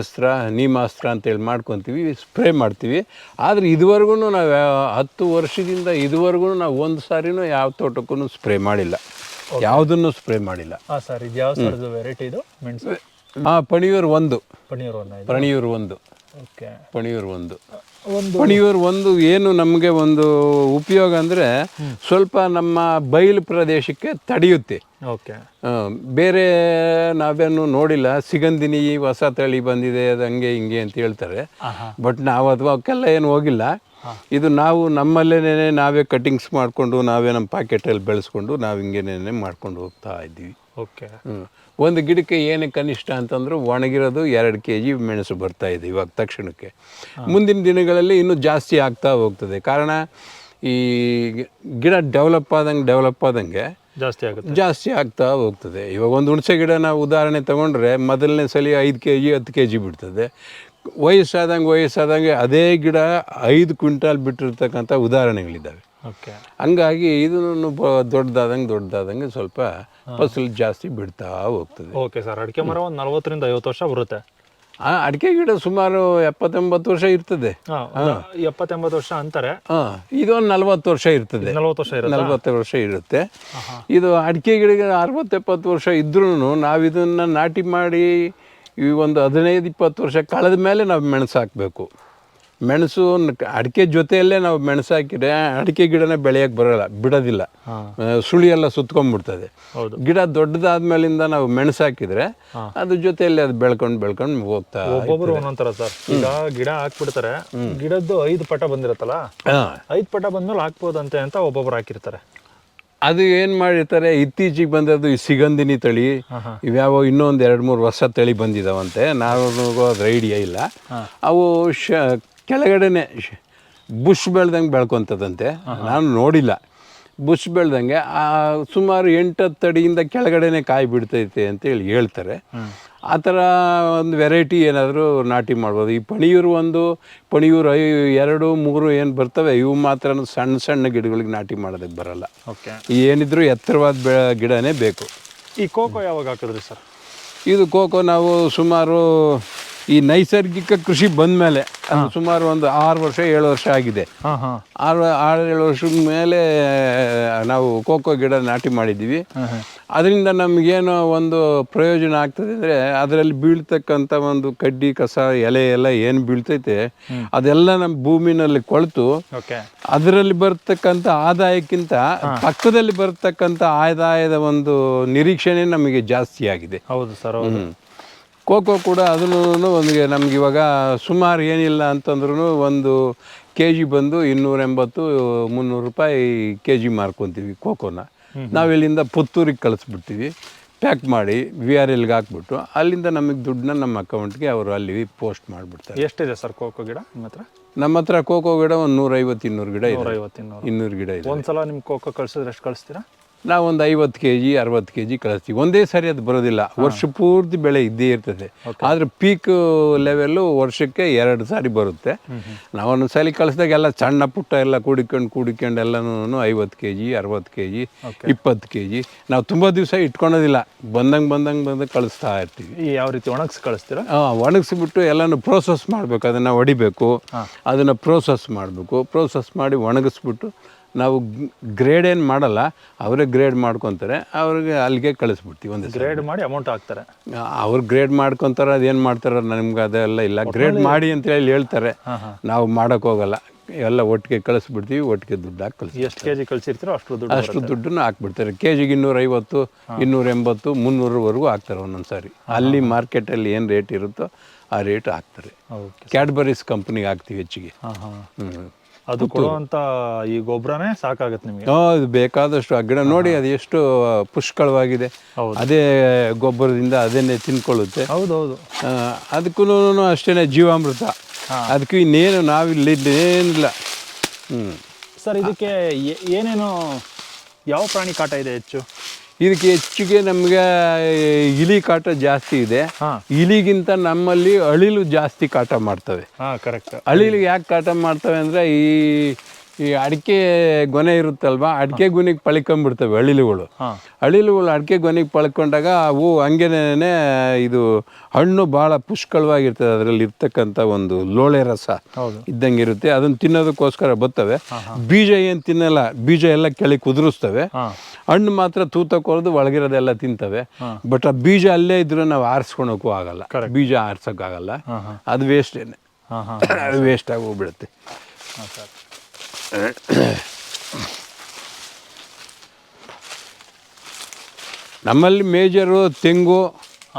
ಅಸ್ತ್ರ ನೀಮಾಸ್ತ್ರ ಅಂತೇಳಿ ಮಾಡ್ಕೊತೀವಿ ಸ್ಪ್ರೇ ಮಾಡ್ತೀವಿ. ಆದರೆ ಇದುವರೆಗೂ ನಾವು ಹತ್ತು ವರ್ಷದಿಂದ ಇದುವರೆಗೂ ನಾವು ಒಂದು ಸಾರಿನೂ ಯಾವ ತೋಟಕ್ಕೂ ಸ್ಪ್ರೇ ಮಾಡಿಲ್ಲ. ಯಾವುದನ್ನು ಸ್ಪ್ರೇ ಮಾಡಿಲ್ಲ. ಹಾಂ ಸರ್ ಇದು ಯಾವ ಸರ್ದು ವೆರೈಟಿ ಇದು? ಮೆಣಸು? ಹಾಂ ಪಣಿಯೂರು ಒಂದು. ಪನ್ನೀರ್ ಒಂದು ಪಣಿಯೂರು ಒಂದು. ಓಕೆ. ಪಣಿಯೂರು ಒಂದು. ಒಂದು ಪಣಿಯೂರು ಒಂದು ಏನು ನಮಗೆ ಒಂದು ಉಪಯೋಗ ಅಂದರೆ ಸ್ವಲ್ಪ ನಮ್ಮ ಬಯಲು ಪ್ರದೇಶಕ್ಕೆ ತಡೆಯುತ್ತೆ. ಓಕೆ. ಆ, ಬೇರೆ ನಾವೇನು ನೋಡಿಲ್ಲ. ಸಿಗಂದಿನಿ ಹೊಸ ತಳಿ ಬಂದಿದೆ ಅದು ಹಂಗೆ ಹಿಂಗೆ ಅಂತ ಹೇಳ್ತಾರೆ. ಬಟ್ ನಾವು ಅದು ಅವಕ್ಕೆಲ್ಲ ಏನು ಹೋಗಿಲ್ಲ. ಇದು ನಾವು ನಮ್ಮಲ್ಲೇನೇ ನಾವೇ ಕಟಿಂಗ್ಸ್ ಮಾಡಿಕೊಂಡು ನಾವೇ ನಮ್ಮ ಪಾಕೆಟಲ್ಲಿ ಬೆಳೆಸ್ಕೊಂಡು ನಾವು ಹಿಂಗೇನೇನೆ ಮಾಡ್ಕೊಂಡು ಹೋಗ್ತಾ ಇದ್ದೀವಿ. ಓಕೆ. ಹ್ಮ್. ಒಂದು ಗಿಡಕ್ಕೆ ಏನೇ ಕನಿಷ್ಠ ಅಂತಂದ್ರೆ ಒಣಗಿರೋದು ಎರಡು ಕೆ ಜಿ ಮೆಣಸು ಬರ್ತಾ ಇದೆ ಇವಾಗ ತಕ್ಷಣಕ್ಕೆ. ಮುಂದಿನ ದಿನಗಳಲ್ಲಿ ಇನ್ನೂ ಜಾಸ್ತಿ ಆಗ್ತಾ ಹೋಗ್ತದೆ. ಕಾರಣ ಈ ಗಿಡ ಡೆವಲಪ್ ಆದಂಗೆ ಡೆವಲಪ್ ಆದಂಗೆ ಜಾಸ್ತಿ ಆಗುತ್ತೆ. ಜಾಸ್ತಿ ಆಗ್ತಾ ಹೋಗ್ತದೆ. ಇವಾಗ ಒಂದು ಹುಣಸೆ ಗಿಡ ನಾವು ಉದಾಹರಣೆ ತಗೊಂಡ್ರೆ ಮೊದಲನೇ ಸಲ ಐದು ಕೆ ಜಿ ಹತ್ತು ಕೆ ಜಿ ಬಿಡ್ತದೆ. ವಯಸ್ಸಾದಂಗೆ ವಯಸ್ಸಾದಂಗೆ ಅದೇ ಗಿಡ ಐದು ಕ್ವಿಂಟಾಲ್ ಬಿಟ್ಟಿರ್ತಕ್ಕಂಥ ಉದಾಹರಣೆಗಳಿದ್ದಾವೆ. ಓಕೆ. ಹಂಗಾಗಿ ಇದನ್ನು ದೊಡ್ಡದಾದಂಗೆ ದೊಡ್ಡದಾದಂಗೆ ಸ್ವಲ್ಪ ಫಸಲು ಜಾಸ್ತಿ ಬಿಡ್ತಾ ಹೋಗ್ತದೆ. ಓಕೆ ಸರ್ ಅಡಿಕೆ ಮರ ಒಂದು ನಲ್ವತ್ತರಿಂದ ಐವತ್ತು ವರ್ಷ ಬರುತ್ತೆ. ಆ ಅಡಿಕೆ ಗಿಡ ಸುಮಾರು ಎಪ್ಪತ್ತೆಂಬತ್ತು ವರ್ಷ ಇರ್ತದೆ. ಎಪ್ಪತ್ತೆಂಬತ್ತು ವರ್ಷ ಅಂತಾರೆ. ಇದು ಇದೊಂದು ನಲ್ವತ್ತು ವರ್ಷ ಇರ್ತದೆ. ನಲ್ವತ್ತು ವರ್ಷ ಇರುತ್ತೆ? ನಲ್ವತ್ತು ವರ್ಷ ಇರುತ್ತೆ. ಇದು ಅಡಿಕೆ ಗಿಡಗೆ ಅರವತ್ತೆಪ್ಪತ್ತು ವರ್ಷ ಇದ್ರೂ ನಾವು ಇದನ್ನು ನಾಟಿ ಮಾಡಿ ಈ ಒಂದು ಹದಿನೈದು ಇಪ್ಪತ್ತು ವರ್ಷ ಕಳೆದ ಮೇಲೆ ನಾವು ಮೆಣಸು ಹಾಕಬೇಕು. ಮೆಣಸು ಅಡಿಕೆ ಜೊತೆಯಲ್ಲೇ ನಾವು ಮೆಣಸು ಹಾಕಿದ್ರೆ ಅಡಿಕೆ ಗಿಡನೇ ಬೆಳೆಯಕ್ಕೆ ಬರೋಲ್ಲ ಬಿಡೋದಿಲ್ಲ. ಸುಳಿಯೆಲ್ಲ ಆ, ಸುಳಿ ಎಲ್ಲ ಸುತ್ಕೊಂಡ್ಬಿಡ್ತದೆ. ಹೌದು. ಗಿಡ ದೊಡ್ಡದಾದ್ಮೇಲಿಂದ ನಾವು ಮೆಣಸು ಹಾಕಿದ್ರೆ ಅದ್ರ ಜೊತೆಯಲ್ಲಿ ಅದು ಬೆಳ್ಕೊಂಡು ಬೆಳ್ಕೊಂಡು ಹೋಗ್ತಾ ಒಬ್ಬೊಬ್ರು ಒಂದೊಂಥರ ಸರ್. ಈಗ ಗಿಡ ಹಾಕ್ಬಿಡ್ತಾರೆ ಗಿಡದ್ದು ಐದು ಪಟ ಬಂದಿರತ್ತಲ್ಲ? ಐದು ಪಟ ಬಂದ್ಮೇಲೆ ಹಾಕ್ಬೋದಂತೆ ಅಂತ ಒಬ್ಬೊಬ್ರು ಹಾಕಿರ್ತಾರೆ. ಅದು ಏನು ಮಾಡಿರ್ತಾರೆ ಇತ್ತೀಚೆಗೆ ಬಂದದ್ದು ಈ ಸಿಗಂಧಿನಿ ತಳಿ ಇವ್ಯಾವ ಇನ್ನೊಂದು ಎರಡು ಮೂರು ವರ್ಷ ತಳಿ ಬಂದಿದಾವಂತೆ. ನಾವು ಅದ್ರ ಐಡಿಯಾ ಇಲ್ಲ. ಅವು ಶ ಕೆಳಗಡೆನೆ ಬುಷ್ ಬೆಳ್ದಂಗೆ ಬೆಳ್ಕೊತದಂತೆ. ನಾನು ನೋಡಿಲ್ಲ. ಬುಷ್ ಬೆಳ್ದಂಗೆ ಆ ಸುಮಾರು ಎಂಟತ್ತು ಅಡಿಯಿಂದ ಕೆಳಗಡೆನೆ ಕಾಯಿ ಬಿಡ್ತೈತೆ ಅಂತೇಳಿ ಹೇಳ್ತಾರೆ. ಆ ಥರ ಒಂದು ವೆರೈಟಿ ಏನಾದರೂ ನಾಟಿ ಮಾಡ್ಬೋದು. ಈ ಪಣಿಯೂರು ಒಂದು ಪಣಿಯೂರು ಐ ಎರಡು ಮೂರು ಏನು ಬರ್ತವೆ ಇವು ಮಾತ್ರ ಸಣ್ಣ ಸಣ್ಣ ಗಿಡಗಳಿಗೆ ನಾಟಿ ಮಾಡೋದಕ್ಕೆ ಬರಲ್ಲ. ಓಕೆ. ಏನಿದ್ರೂ ಎತ್ತರವಾದ ಬೆ ಗಿಡನೇ ಬೇಕು. ಈ ಕೋಕೋ ಯಾವಾಗ ಹಾಕಿದ್ರಿ ಸರ್? ಇದು ಕೋಕೋ ನಾವು ಸುಮಾರು ಈ ನೈಸರ್ಗಿಕ ಕೃಷಿ ಬಂದ ಮೇಲೆ ಸುಮಾರು ಒಂದು ಆರು ವರ್ಷ ಏಳು ವರ್ಷ ಆಗಿದೆ. ಆರು ಆರು ಏಳು ವರ್ಷದ ಮೇಲೆ ನಾವು ಕೋಕೋ ಗಿಡ ನಾಟಿ ಮಾಡಿದ್ದೀವಿ. ಅದರಿಂದ ನಮಗೇನು ಒಂದು ಪ್ರಯೋಜನ ಆಗ್ತದೆ ಅಂದರೆ ಅದರಲ್ಲಿ ಬೀಳ್ತಕ್ಕಂಥ ಒಂದು ಕಡ್ಡಿ ಕಸ ಎಲೆ ಎಲ್ಲ ಏನು ಬೀಳ್ತೈತೆ ಅದೆಲ್ಲ ನಮ್ಮ ಭೂಮಿನಲ್ಲಿ ಕೊಳೆತು. ಅದರಲ್ಲಿ ಬರ್ತಕ್ಕಂಥ ಆದಾಯಕ್ಕಿಂತ ಪಕ್ಕದಲ್ಲಿ ಬರ್ತಕ್ಕಂಥ ಆದಾಯದ ಒಂದು ನಿರೀಕ್ಷಣೆ ನಮಗೆ ಜಾಸ್ತಿ ಆಗಿದೆ. ಹೌದು ಸರ್ ಹೌದು. ಕೋಕೋ ಕೂಡ ಅದನ್ನು ಒಂದು ನಮ್ಗೆ ಇವಾಗ ಸುಮಾರು ಏನಿಲ್ಲ ಅಂತಂದ್ರೂ ಒಂದು ಕೆ ಜಿ ಬಂದು ಇನ್ನೂರ ಎಂಬತ್ತು ಮುನ್ನೂರು ರೂಪಾಯಿ ಕೆ ಜಿ ಮಾರ್ಕೊತೀವಿ ಕೋಕೋನ. ನಾವು ಇಲ್ಲಿಂದ ಪುತ್ತೂರಿಗೆ ಕಳಿಸ್ಬಿಡ್ತೀವಿ. ಪ್ಯಾಕ್ ಮಾಡಿ ವಿ ಆರ್ ಎಲ್ಗೆ ಹಾಕ್ಬಿಟ್ಟು ಅಲ್ಲಿಂದ ನಮಗೆ ದುಡ್ಡನ್ನ ನಮ್ಮ ಅಕೌಂಟ್ಗೆ ಅವರು ಅಲ್ಲಿ ಪೋಸ್ಟ್ ಮಾಡಿಬಿಡ್ತಾರೆ. ಎಷ್ಟಿದೆ ಸರ್ ಕೋಕೋ ಗಿಡ ನಿಮ್ಮ ಹತ್ರ? ನಮ್ಮ ಹತ್ರ ಕೋಕೋ ಗಿಡ ಒಂದು ನೂರೈವತ್ತು ಇನ್ನೂರು ಗಿಡ ಇದೆ. ಇನ್ನೂರು. ಗಿಡ ಇದೆ. ಒಂದ್ಸಲ ನಿಮ್ಮ ಕೋಕೋ ಕಳ್ಸಿದ್ರೆ ಎಷ್ಟು ಕಳಿಸ್ತೀರಾ? ನಾವು ಒಂದು ಐವತ್ತು ಕೆ ಜಿ ಅರವತ್ತು ಕೆ ಜಿ ಕಳಿಸ್ತೀವಿ. ಒಂದೇ ಸಾರಿ ಅದು ಬರೋದಿಲ್ಲ. ವರ್ಷ ಪೂರ್ತಿ ಬೆಳೆ ಇದ್ದೇ ಇರ್ತದೆ. ಆದರೆ ಪೀಕ್ ಲೆವೆಲ್ಲು ವರ್ಷಕ್ಕೆ ಎರಡು ಸಾರಿ ಬರುತ್ತೆ. ನಾವು ಒಂದೊಂದು ಸಲ ಕಳಿಸಿದಾಗ ಎಲ್ಲ ಸಣ್ಣ ಪುಟ್ಟ ಎಲ್ಲ ಕೂಡಿಕೊಂಡು ಕೂಡಿಕೊಂಡು ಎಲ್ಲನೂ ಐವತ್ತು ಕೆ ಜಿ ಅರವತ್ತು ಕೆ ಜಿ ಇಪ್ಪತ್ತು ಕೆ ಜಿ ನಾವು ತುಂಬ ದಿವಸ ಇಟ್ಕೊಳೋದಿಲ್ಲ. ಬಂದಂಗೆ ಬಂದಂಗೆ ಬಂದಂಗೆ ಕಳಿಸ್ತಾ ಇರ್ತೀವಿ. ಈ ಯಾವ ರೀತಿ ಒಣಗಿಸಿ ಕಳಿಸ್ತೀರಾ? ಒಣಗಿಸ್ಬಿಟ್ಟು ಎಲ್ಲನೂ ಪ್ರೋಸೆಸ್ ಮಾಡಬೇಕು. ಅದನ್ನು ಹೊಡಿಬೇಕು. ಅದನ್ನು ಪ್ರೋಸೆಸ್ ಮಾಡಬೇಕು. ಪ್ರೋಸೆಸ್ ಮಾಡಿ ಒಣಗಿಸ್ಬಿಟ್ಟು ನಾವು ಗ್ರೇಡ್ ಏನು ಮಾಡಲ್ಲ ಅವರೇ ಗ್ರೇಡ್ ಮಾಡ್ಕೊತಾರೆ ಅವ್ರಿಗೆ ಅಲ್ಲಿಗೆ ಕಳಿಸ್ಬಿಡ್ತೀವಿ ಒಂದು ಗ್ರೇಡ್ ಮಾಡಿ ಅಮೌಂಟ್ ಹಾಕ್ತಾರೆ. ಅವ್ರು ಗ್ರೇಡ್ ಮಾಡ್ಕೊತಾರೆ ಅದೇನು ಮಾಡ್ತಾರೆ ನಮ್ಗೆ ಅದೆಲ್ಲ ಇಲ್ಲ. ಗ್ರೇಡ್ ಮಾಡಿ ಅಂತ ಹೇಳಿ ಹೇಳ್ತಾರೆ. ನಾವು ಮಾಡೋಕ್ಕೆ ಹೋಗಲ್ಲ. ಎಲ್ಲ ಒಟ್ಟಿಗೆ ಕಳಿಸ್ಬಿಡ್ತೀವಿ ಒಟ್ಟಿಗೆ ದುಡ್ಡು ಹಾಕಿ ಕಳಿಸ್ತೀವಿ ಎಷ್ಟು ಕೆ ಜಿ ಕಳ್ಸಿರ್ತೀರೋ ಅಷ್ಟು ದುಡ್ಡು ಅಷ್ಟು ದುಡ್ಡನ್ನು ಹಾಕ್ಬಿಡ್ತಾರೆ. ಕೆ ಜಿಗೆ ಇನ್ನೂರೈವತ್ತು ಇನ್ನೂರ ಎಂಬತ್ತು ಮುನ್ನೂರವರೆಗೂ ಹಾಕ್ತಾರೆ ಒಂದೊಂದು ಸಾರಿ. ಅಲ್ಲಿ ಮಾರ್ಕೆಟಲ್ಲಿ ಏನು ರೇಟ್ ಇರುತ್ತೋ ಆ ರೇಟ್ ಹಾಕ್ತಾರೆ. ಕ್ಯಾಡ್ಬರೀಸ್ ಕಂಪ್ನಿಗೆ ಹಾಕ್ತೀವಿ ಹೆಚ್ಚಿಗೆ. ಹ್ಞೂ ಅದು ಕೊಡುವಂತ ಈ ಗೊಬ್ಬರನೇ ಸಾಕಾಗುತ್ತೆ ನಿಮಗೆ. ಅದು ಬೇಕಾದಷ್ಟು ಆ ಗಿಡ ನೋಡಿ ಅದು ಎಷ್ಟು ಪುಷ್ಕಳವಾಗಿದೆ. ಅದೇ ಗೊಬ್ಬರದಿಂದ ಅದನ್ನೇ ತಿನ್ಕೊಳ್ಳುತ್ತೆ. ಹೌದೌದು. ಅದಕ್ಕೂ ಅಷ್ಟೇ ಜೀವಾಮೃತ. ಅದಕ್ಕೂ ಇನ್ನೇನು ನಾವಿಲ್ಲಿ ಏನಿಲ್ಲ ಹ್ಞೂ ಸರ್ ಇದಕ್ಕೆ ಏನೇನು ಯಾವ ಪ್ರಾಣಿ ಕಾಟ ಇದೆ ಹೆಚ್ಚು? ಇದಕ್ಕೆ ಹೆಚ್ಚಿಗೆ ನಮಗೆ ಇಲಿ ಕಾಟ ಜಾಸ್ತಿ ಇದೆ. ಇಲಿಗಿಂತ ನಮ್ಮಲ್ಲಿ ಅಳಿಲು ಜಾಸ್ತಿ ಕಾಟ ಮಾಡ್ತವೆ. ಹಾ ಕರೆಕ್ಟ್ ಅಳಿಲು ಯಾಕೆ ಕಾಟ ಮಾಡ್ತವೆ ಅಂದರೆ ಈ ಈ ಅಡಿಕೆ ಗೊನೆ ಇರುತ್ತಲ್ವಾ? ಅಡಿಕೆ ಗೊನೆಗೆ ಪಳ್ಕೊಂಬಿಡ್ತವೆ ಅಳಿಲುಗಳು ಅಳಿಲುಗಳು ಅಡಿಕೆ ಗೊನೆಗೆ ಪಳ್ಕೊಂಡಾಗ ಅವು ಹಂಗೇನೆ ಇದು ಹಣ್ಣು ಭಾಳ ಪುಷ್ಕಳವಾಗಿರ್ತದೆ ಅದರಲ್ಲಿ ಇರ್ತಕ್ಕಂಥ ಒಂದು ಲೋಳೆ ರಸ ಇದ್ದಂಗೆ ಇರುತ್ತೆ. ಅದನ್ನು ತಿನ್ನೋದಕ್ಕೋಸ್ಕರ ಬರ್ತವೆ. ಬೀಜ ಏನು ತಿನ್ನಲ್ಲ ಬೀಜ ಎಲ್ಲ ಕೆಳಗೆ ಕುದುರಿಸ್ತವೆ. ಹಣ್ಣು ಮಾತ್ರ ತೂತ ಕೊರೆದು ಒಳಗಿರೋದೆಲ್ಲ ತಿಂತವೆ. ಬಟ್ ಆ ಬೀಜ ಅಲ್ಲೇ ಇದ್ರೆ ನಾವು ಆರಿಸ್ಕೊಳಕ್ಕೂ ಆಗಲ್ಲ. ಬೀಜ ಆರಿಸೋಕ್ಕಾಗಲ್ಲ. ಅದು ವೇಸ್ಟೇನೆ ಏನೇ. ಹಾಂ ವೇಸ್ಟ್ ಆಗಿ ಹೋಗ್ಬಿಡುತ್ತೆ. ಹಾಂ ಸರ್. ನಮ್ಮಲ್ಲಿ ಮೇಜರು ತೆಂಗು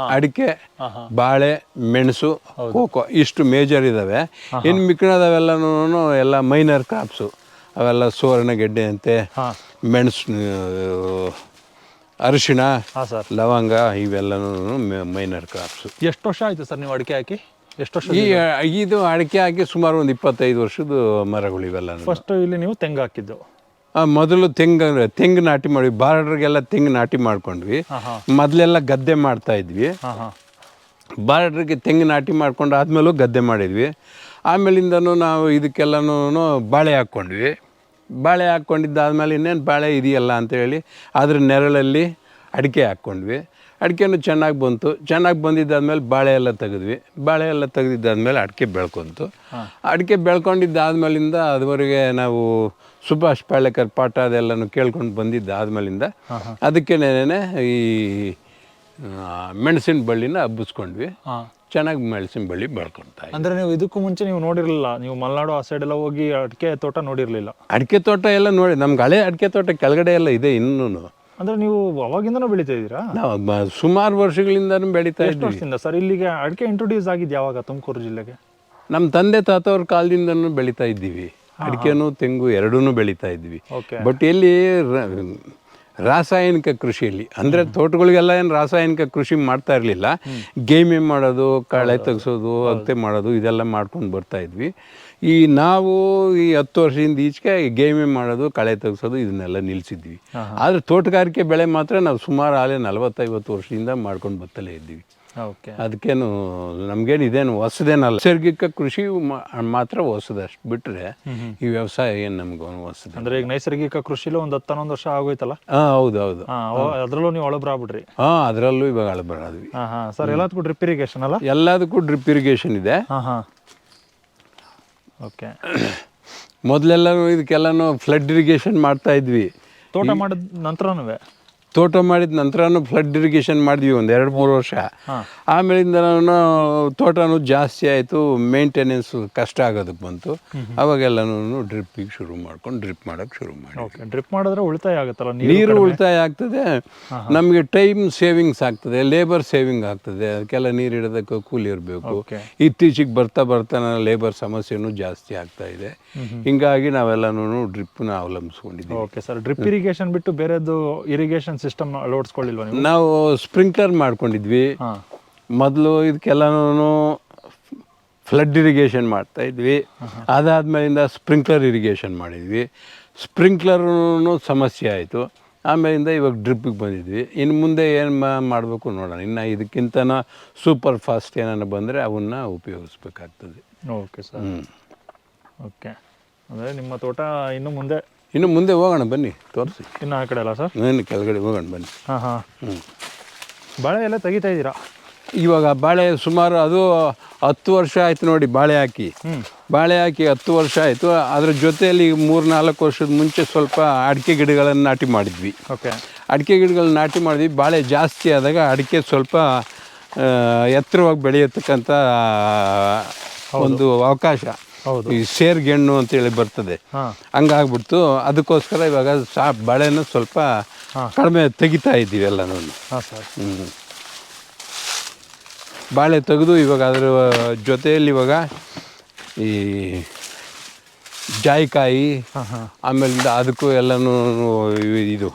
ಅಡಿಕೆ ಬಾಳೆ ಮೆಣಸು ಕೋಕೋ ಇಷ್ಟು ಮೇಜರ್ ಇದ್ದಾವೆ ಇನ್ನು ಮಿಕ್ಕಿನದವೆಲ್ಲನೂ ಎಲ್ಲ ಮೈನರ್ ಕ್ರಾಪ್ಸು ಅವೆಲ್ಲ ಸುವರ್ಣಗೆಡ್ಡೆ ಅಂತೆ ಮೆಣಸು ಅರಿಶಿಣ ಲವಂಗ ಇವೆಲ್ಲನೂ ಮೈನರ್ ಕ್ರಾಪ್ಸು ಎಷ್ಟು ವರ್ಷ ಆಯಿತು ಸರ್ ನೀವು ಅಡಿಕೆ ಹಾಕಿ? ಎಷ್ಟು ವರ್ಷ ಈ ಇದು ಅಡಿಕೆ ಹಾಕಿ ಸುಮಾರು ಒಂದು ಇಪ್ಪತ್ತೈದು ವರ್ಷದ ಮರಗಳು ಇವೆಲ್ಲ ಫಸ್ಟ್ ಇಲ್ಲಿ ನೀವು ತೆಂಗು ಹಾಕಿದ್ದು. ಮೊದಲು ತೆಂಗು ತೆಂಗು ನಾಟಿ ಮಾಡಿ ಬಾರ್ಡ್ರಿಗೆಲ್ಲ ತೆಂಗು ನಾಟಿ ಮಾಡ್ಕೊಂಡ್ವಿ. ಮೊದಲೆಲ್ಲ ಗದ್ದೆ ಮಾಡ್ತಾ ಇದ್ವಿ. ಹಾಂ ಹಾಂ. ಬಾರ್ಡ್ರಿಗೆ ತೆಂಗು ನಾಟಿ ಮಾಡ್ಕೊಂಡು ಆದಮೇಲೂ ಗದ್ದೆ ಮಾಡಿದ್ವಿ. ಆಮೇಲಿಂದನೂ ನಾವು ಇದಕ್ಕೆಲ್ಲನೂ ಬಾಳೆ ಹಾಕ್ಕೊಂಡ್ವಿ. ಬಾಳೆ ಹಾಕ್ಕೊಂಡಿದ್ದಾದ್ಮೇಲೆ ಇನ್ನೇನು ಬಾಳೆ ಇದೆಯಲ್ಲ ಅಂತೇಳಿ ಅದ್ರ ನೆರಳಲ್ಲಿ ಅಡಿಕೆ ಹಾಕ್ಕೊಂಡ್ವಿ. ಅಡಿಕೆನೂ ಚೆನ್ನಾಗಿ ಬಂತು. ಚೆನ್ನಾಗಿ ಬಂದಿದ್ದಾದ್ಮೇಲೆ ಬಾಳೆ ಎಲ್ಲ ತೆಗೆದ್ವಿ. ಬಾಳೆ ಎಲ್ಲ ತೆಗೆದಿದ್ದಾದ್ಮೇಲೆ ಅಡಿಕೆ ಬೆಳ್ಕೊಂತು. ಅಡಿಕೆ ಬೆಳ್ಕೊಂಡಿದ್ದಾದ್ಮೇಲಿಂದ ಅದುವರೆಗೆ ನಾವು ಸುಭಾಷ್ ಪಾಳೇಕರ್ ಪಾಠ ಅದೆಲ್ಲನೂ ಕೇಳ್ಕೊಂಡು ಬಂದಿದ್ದಾದ್ಮೇಲಿಂದ ಅದಕ್ಕೇನೆ ಈ ಮೆಣಸಿನ ಬಳ್ಳಿನ ಹಬ್ಬಿಸ್ಕೊಂಡ್ವಿ. ಚೆನ್ನಾಗಿ ಮೆಣಸಿನ ಬಳ್ಳಿ ಬೆಳ್ಕೊಳ್ತಾ ಅಂದ್ರೆ ಅಂದರೆ ನೀವು ಇದಕ್ಕೂ ಮುಂಚೆ ನೀವು ನೋಡಿರಲಿಲ್ಲ ನೀವು ಮಲ್ನಾಡು ಆ ಸೈಡ್ ಎಲ್ಲ ಹೋಗಿ ಅಡಿಕೆ ತೋಟ ನೋಡಿರಲಿಲ್ಲ? ಅಡಿಕೆ ತೋಟ ಎಲ್ಲ ನೋಡಿ ನಮ್ಗೆ ಹಳೆ ಅಡಿಕೆ ತೋಟ ಕೆಳಗಡೆ ಎಲ್ಲ ಇದೆ ಇನ್ನೂ ಅಂದರೆ ನೀವು ಅವಾಗಿಂದನೂ ಬೆಳೀತಾ ಇದ್ದೀರಾ? ನಾವು ಸುಮಾರು ವರ್ಷಗಳಿಂದ ಬೆಳೀತಾ ಎಷ್ಟು ವರ್ಷದಿಂದ? ಸರ್ ಇಲ್ಲಿಗೆ ಅಡಿಕೆ ಇಂಟ್ರೊಡ್ಯೂಸ್ ಆಗಿದ್ದು ಯಾವಾಗ ತುಮಕೂರು ಜಿಲ್ಲೆಗೆ? ನಮ್ಮ ತಂದೆ ತಾತವ್ರ ಕಾಲದಿಂದನೂ ಬೆಳೀತಾ ಇದ್ದೀವಿ. ಅಡಿಕೆನೂ ತೆಂಗು ಎರಡೂ ಬೆಳೀತಾ ಇದ್ವಿ ಬಟ್ ಎಲ್ಲಿ ರ- ರಾಸಾಯನಿಕ ಕೃಷಿಯಲ್ಲಿ ಅಂದರೆ ತೋಟಗಳಿಗೆಲ್ಲ ಏನು ರಾಸಾಯನಿಕ ಕೃಷಿ ಮಾಡ್ತಾ ಇರಲಿಲ್ಲ. ಗೇಮಿಂಗ್ ಮಾಡೋದು ಕಳೆ ತೆಗೆಸೋದು ಅಗತೆ ಮಾಡೋದು ಇದೆಲ್ಲ ಮಾಡ್ಕೊಂಡು ಬರ್ತಾ ಇದ್ವಿ. ಈ ನಾವು ಈ ಹತ್ತು ವರ್ಷದಿಂದ ಈಚೆಗೆ ಗೇಮಿಂಗ್ ಮಾಡೋದು ಕಳೆ ತೆಗೆಸೋದು ಇದನ್ನೆಲ್ಲ ನಿಲ್ಲಿಸಿದ್ವಿ ಆದರೆ ತೋಟಗಾರಿಕೆ ಬೆಳೆ ಮಾತ್ರ ನಾವು ಸುಮಾರು ಆಲೆ ನಲವತ್ತೈವತ್ತು ವರ್ಷದಿಂದ ಮಾಡ್ಕೊಂಡು ಬತ್ತಲೇ ಇದ್ದೀವಿ. ಓಕೆ. ಅದಕ್ಕೇನು ನಮಗೇನು ಇದೇನು ಹೊಸದೇನಲ್ಲ. ನೈಸರ್ಗಿಕ ಕೃಷಿ ಮಾತ್ರ ಹೊಸದಷ್ಟು ಬಿಟ್ಟರೆ ಈ ವ್ಯವಸಾಯ ಏನು ನಮ್ಗೆ ಹೊಸದು ಅಂದ್ರೆ ಈಗ ನೈಸರ್ಗಿಕ ಕೃಷಿಲೂ ಒಂದು ಹತ್ತು ಹನ್ನೊಂದು ವರ್ಷ ಆಗೋಯ್ತಲ್ಲ? ಹಾಂ ಹೌದು ಹೌದು. ಅದರಲ್ಲೂ ನೀವು ಒಳಬ್ರಾಗ್ಬಿಟ್ರಿ ಹಾಂ ಅದರಲ್ಲೂ ಇವಾಗ ಅಳಬರಾದ್ವಿ ಹಾಂ ಹಾಂ. ಸರ್ ಎಲ್ಲದಕ್ಕೂ ಡ್ರಿಪ್ ಇರಿಗೇಷನ್ ಅಲ್ಲ? ಎಲ್ಲದಕ್ಕೂ ಡ್ರಿಪ್ ಇರಿಗೇಷನ್ ಇದೆ. ಹಾಂ ಹಾಂ. ಓಕೆ ಮೊದಲೆಲ್ಲರೂ ಇದಕ್ಕೆಲ್ಲನೂ ಫ್ಲಡ್ ಇರಿಗೇಷನ್ ಮಾಡ್ತಾ ಇದ್ವಿ. ತೋಟ ಮಾಡಿದ ನಂತರನೂ ತೋಟ ಮಾಡಿದ ನಂತರನೂ ಫ್ಲಡ್ ಇರಿಗೇಷನ್ ಮಾಡಿದ್ವಿ ಒಂದು ಎರಡು ಮೂರು ವರ್ಷ. ಆಮೇಲಿಂದ ನಾನು ತೋಟನೂ ಜಾಸ್ತಿ ಆಯಿತು ಮೇಂಟೆನೆನ್ಸ್ ಕಷ್ಟ ಆಗೋದಕ್ಕೆ ಬಂತು. ಅವಾಗೆಲ್ಲನೂ ಡ್ರಿಪ್ಪಿಗೆ ಶುರು ಮಾಡ್ಕೊಂಡು ಡ್ರಿಪ್ ಮಾಡೋಕ್ಕೆ ಶುರು ಮಾಡಿ ಡ್ರಿಪ್ ಮಾಡಿದ್ರೆ ಉಳಿತಾಯ ಆಗುತ್ತಲ್ಲ ನೀರು ಉಳಿತಾಯ ಆಗ್ತದೆ. ನಮಗೆ ಟೈಮ್ ಸೇವಿಂಗ್ಸ್ ಆಗ್ತದೆ ಲೇಬರ್ ಸೇವಿಂಗ್ ಆಗ್ತದೆ. ಅದಕ್ಕೆಲ್ಲ ನೀರು ಇಡೋದಕ್ಕೆ ಕೂಲಿ ಇರಬೇಕು. ಇತ್ತೀಚಿಗೆ ಬರ್ತಾ ಬರ್ತಾ ಲೇಬರ್ ಸಮಸ್ಯೆನೂ ಜಾಸ್ತಿ ಆಗ್ತಾ ಇದೆ. ಹಿಂಗಾಗಿ ನಾವೆಲ್ಲನೂ ಡ್ರಿಪ್ನ ಅವಲಂಬಿಸ್ಕೊಂಡಿದ್ದೀವಿ. ಓಕೆ ಸರ್ ಡ್ರಿಪ್ ಇರಿಗೇಷನ್ ಬಿಟ್ಟು ಬೇರೆದು ಇರಿಗೇಷನ್ ಸಿಸ್ಟಮ್ ಅಳವಡಿಸ್ಕೊಳ್ಳಿಲ್ವ ನೀವು? ನಾವು ಸ್ಪ್ರಿಂಕ್ಲರ್ ಮಾಡ್ಕೊಂಡಿದ್ವಿ. ಹಾಂ. ಮೊದಲು ಇದಕ್ಕೆಲ್ಲನೂ ಫ್ಲಡ್ ಇರಿಗೇಷನ್ ಮಾಡ್ತಾ ಇದ್ವಿ. ಅದಾದ್ಮೇಲಿಂದ ಸ್ಪ್ರಿಂಕ್ಲರ್ ಇರಿಗೇಷನ್ ಮಾಡಿದ್ವಿ. ಸ್ಪ್ರಿಂಕ್ಲರ್ನು ಸಮಸ್ಯೆ ಆಯಿತು. ಆಮೇಲಿಂದ ಇವಾಗ ಡ್ರಿಪ್ಪಿಗೆ ಬಂದಿದ್ವಿ. ಇನ್ನು ಮುಂದೆ ಏನು ಮಾಡಬೇಕು ನೋಡೋಣ. ಇನ್ನು ಇದಕ್ಕಿಂತ ಸೂಪರ್ ಫಾಸ್ಟ್ ಏನಾನ ಬಂದರೆ ಅವನ್ನ ಉಪಯೋಗಿಸ್ಬೇಕಾಗ್ತದೆ. ಓಕೆ ಸರ್ ಹ್ಞೂ ಓಕೆ ಅಂದರೆ ನಿಮ್ಮ ತೋಟ ಇನ್ನು ಮುಂದೆ ಇನ್ನು ಮುಂದೆ ಹೋಗೋಣ ಬನ್ನಿ ತೋರಿಸಿ. ಇನ್ನು ಆ ಕಡೆ ಅಲ್ಲ ಸರ್? ಇನ್ನು ಕೆಳಗಡೆ ಹೋಗೋಣ ಬನ್ನಿ. ಹಾಂ ಹಾಂ. ಹ್ಞೂ ಬಾಳೆ ಎಲ್ಲ ತೆಗಿತಾ ಇದ್ದೀರಾ? ಇವಾಗ ಬಾಳೆ ಸುಮಾರು ಅದು ಹತ್ತು ವರ್ಷ ಆಯ್ತು ನೋಡಿ ಬಾಳೆ ಹಾಕಿ. ಬಾಳೆ ಹಾಕಿ ಹತ್ತು ವರ್ಷ ಆಯಿತು. ಅದ್ರ ಜೊತೆಯಲ್ಲಿ ಮೂರು ನಾಲ್ಕು ವರ್ಷದ ಮುಂಚೆ ಸ್ವಲ್ಪ ಅಡಿಕೆ ಗಿಡಗಳನ್ನು ನಾಟಿ ಮಾಡಿದ್ವಿ. ಓಕೆ. ಅಡಿಕೆ ಗಿಡಗಳನ್ನ ನಾಟಿ ಮಾಡಿದ್ವಿ. ಬಾಳೆ ಜಾಸ್ತಿ ಆದಾಗ ಅಡಿಕೆ ಸ್ವಲ್ಪ ಎತ್ತರವಾಗಿ ಬೆಳೆಯತಕ್ಕಂಥ ಒಂದು ಅವಕಾಶ. ಹೌದು. ಈ ಸೇರ್ಗೆಣ್ಣು ಅಂತೇಳಿ ಬರ್ತದೆ. ಹಂಗಾಗ್ಬಿಡ್ತು. ಅದಕ್ಕೋಸ್ಕರ ಇವಾಗ ಸಾ ಬಾಳೆನ ಸ್ವಲ್ಪ ಕಡಿಮೆ ತೆಗಿತಾ ಇದ್ದೀವಿ ಎಲ್ಲನೂ. ಹ್ಞೂ ಬಾಳೆ ತೆಗೆದು ಇವಾಗ ಅದರ ಜೊತೆಯಲ್ಲಿ ಇವಾಗ ಈ ಜಾಯಿಕಾಯಿ ಆಮೇಲಿಂದ ಅದಕ್ಕೂ ಎಲ್ಲನೂ ಇದು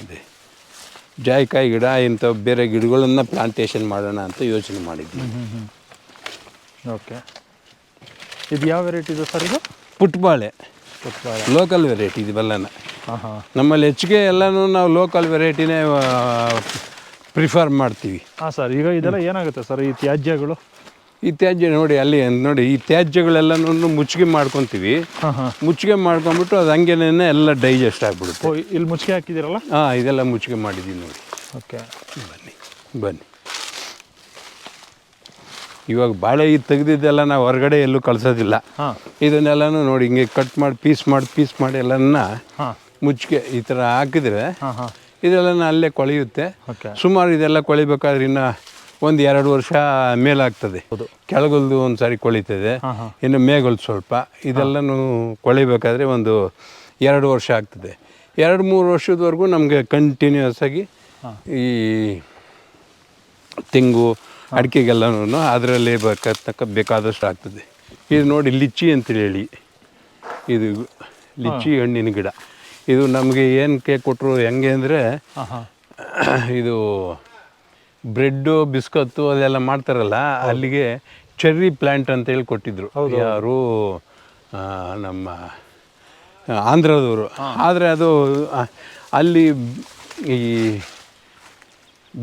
ಅದೇ ಜಾಯಿಕಾಯಿ ಗಿಡ ಇಂಥ ಬೇರೆ ಗಿಡಗಳನ್ನು ಪ್ಲಾಂಟೇಶನ್ ಮಾಡೋಣ ಅಂತ ಯೋಚನೆ ಮಾಡಿದ್ವಿ. ಓಕೆ. ಇದು ಯಾವ ವೆರೈಟಿ ಇದೆ ಸರ್ ಇದು? ಪುಟ್ಬಾಳೆ. ಪುಟ್ಬಾಳೆ. ಲೋಕಲ್ ವೆರೈಟಿ ಇದು ಹಾಂ ಹಾಂ ನಮ್ಮಲ್ಲಿ ಹೆಚ್ಚಿಗೆ ಎಲ್ಲನೂ ನಾವು ಲೋಕಲ್ ವೆರೈಟಿನೇ ಪ್ರಿಫರ್ ಮಾಡ್ತೀವಿ. ಹಾಂ ಸರ್ ಈಗ ಇದೆಲ್ಲ ಏನಾಗುತ್ತೆ ಸರ್ ಈ ತ್ಯಾಜ್ಯಗಳು? ಈ ತ್ಯಾಜ್ಯ ನೋಡಿ ಅಲ್ಲಿ ನೋಡಿ ಈ ತ್ಯಾಜ್ಯಗಳೆಲ್ಲನೂ ಮುಚ್ಚಿಗೆ ಮಾಡ್ಕೊತೀವಿ. ಹಾಂ ಹಾಂ ಮುಚ್ಚಿಗೆ ಮಾಡ್ಕೊಂಡ್ಬಿಟ್ಟು ಅದು ಹಂಗೇನೆ ಎಲ್ಲ ಡೈಜೆಸ್ಟ್ ಆಗಿಬಿಡುತ್ತೆ. ಇಲ್ಲಿ ಮುಚ್ಚಿಗೆ ಹಾಕಿದಿರಲ್ಲ ಹಾಂ ಇದೆಲ್ಲ ಮುಚ್ಚಿಗೆ ಮಾಡಿದ್ದೀವಿ ನೋಡಿ. ಓಕೆ. ಬನ್ನಿ ಬನ್ನಿ. ಇವಾಗ ಬಾಳೆ ಇದು ತೆಗೆದಿದ್ದೆಲ್ಲ ನಾವು ಹೊರಗಡೆ ಎಲ್ಲೂ ಕಳಿಸೋದಿಲ್ಲ. ಇದನ್ನೆಲ್ಲನೂ ನೋಡಿ ಹಿಂಗೆ ಕಟ್ ಮಾಡಿ ಪೀಸ್ ಮಾಡಿ ಪೀಸ್ ಮಾಡಿ ಎಲ್ಲನ್ನ ಮುಚ್ಚಿಗೆ ಈ ಥರ ಹಾಕಿದ್ರೆ ಇದೆಲ್ಲನ ಅಲ್ಲೇ ಕೊಳೆಯುತ್ತೆ. ಸುಮಾರು ಇದೆಲ್ಲ ಕೊಳಿಬೇಕಾದ್ರೆ ಇನ್ನು ಒಂದು ಎರಡು ವರ್ಷ ಮೇಲಾಗ್ತದೆ. ಕೆಳಗಲ್ದು ಒಂದು ಸಾರಿ ಕೊಳಿತದೆ ಇನ್ನು ಮೇಗಲ್ ಸ್ವಲ್ಪ. ಇದೆಲ್ಲನೂ ಕೊಳಿಬೇಕಾದ್ರೆ ಒಂದು ಎರಡು ವರ್ಷ ಆಗ್ತದೆ. ಎರಡು ಮೂರು ವರ್ಷದವರೆಗೂ ನಮಗೆ ಕಂಟಿನ್ಯೂಸ್ ಆಗಿ ಈ ತೆಂಗು ಅಡಿಕೆಗೆಲ್ಲನೂ ಅದರಲ್ಲೇ ಬರ್ತಕ್ಕ ಬೇಕಾದಷ್ಟು ಆಗ್ತದೆ. ಇದು ನೋಡಿ ಲಿಚ್ಚಿ ಅಂತೇಳಿ ಹೇಳಿ. ಇದು ಲಿಚ್ಚಿ ಹಣ್ಣಿನ ಗಿಡ. ಇದು ನಮಗೆ ಏನಕ್ಕೆ ಕೊಟ್ಟರು ಹೆಂಗೆ ಅಂದರೆ ಇದು ಬ್ರೆಡ್ಡು ಬಿಸ್ಕತ್ತು ಅದೆಲ್ಲ ಮಾಡ್ತಾರಲ್ಲ ಅಲ್ಲಿಗೆ ಚೆರ್ರಿ ಪ್ಲ್ಯಾಂಟ್ ಅಂತ ಹೇಳಿ ಕೊಟ್ಟಿದ್ರು. ಯಾರು ನಮ್ಮ ಆಂಧ್ರದವರು. ಆದರೆ ಅದು ಅಲ್ಲಿ ಈ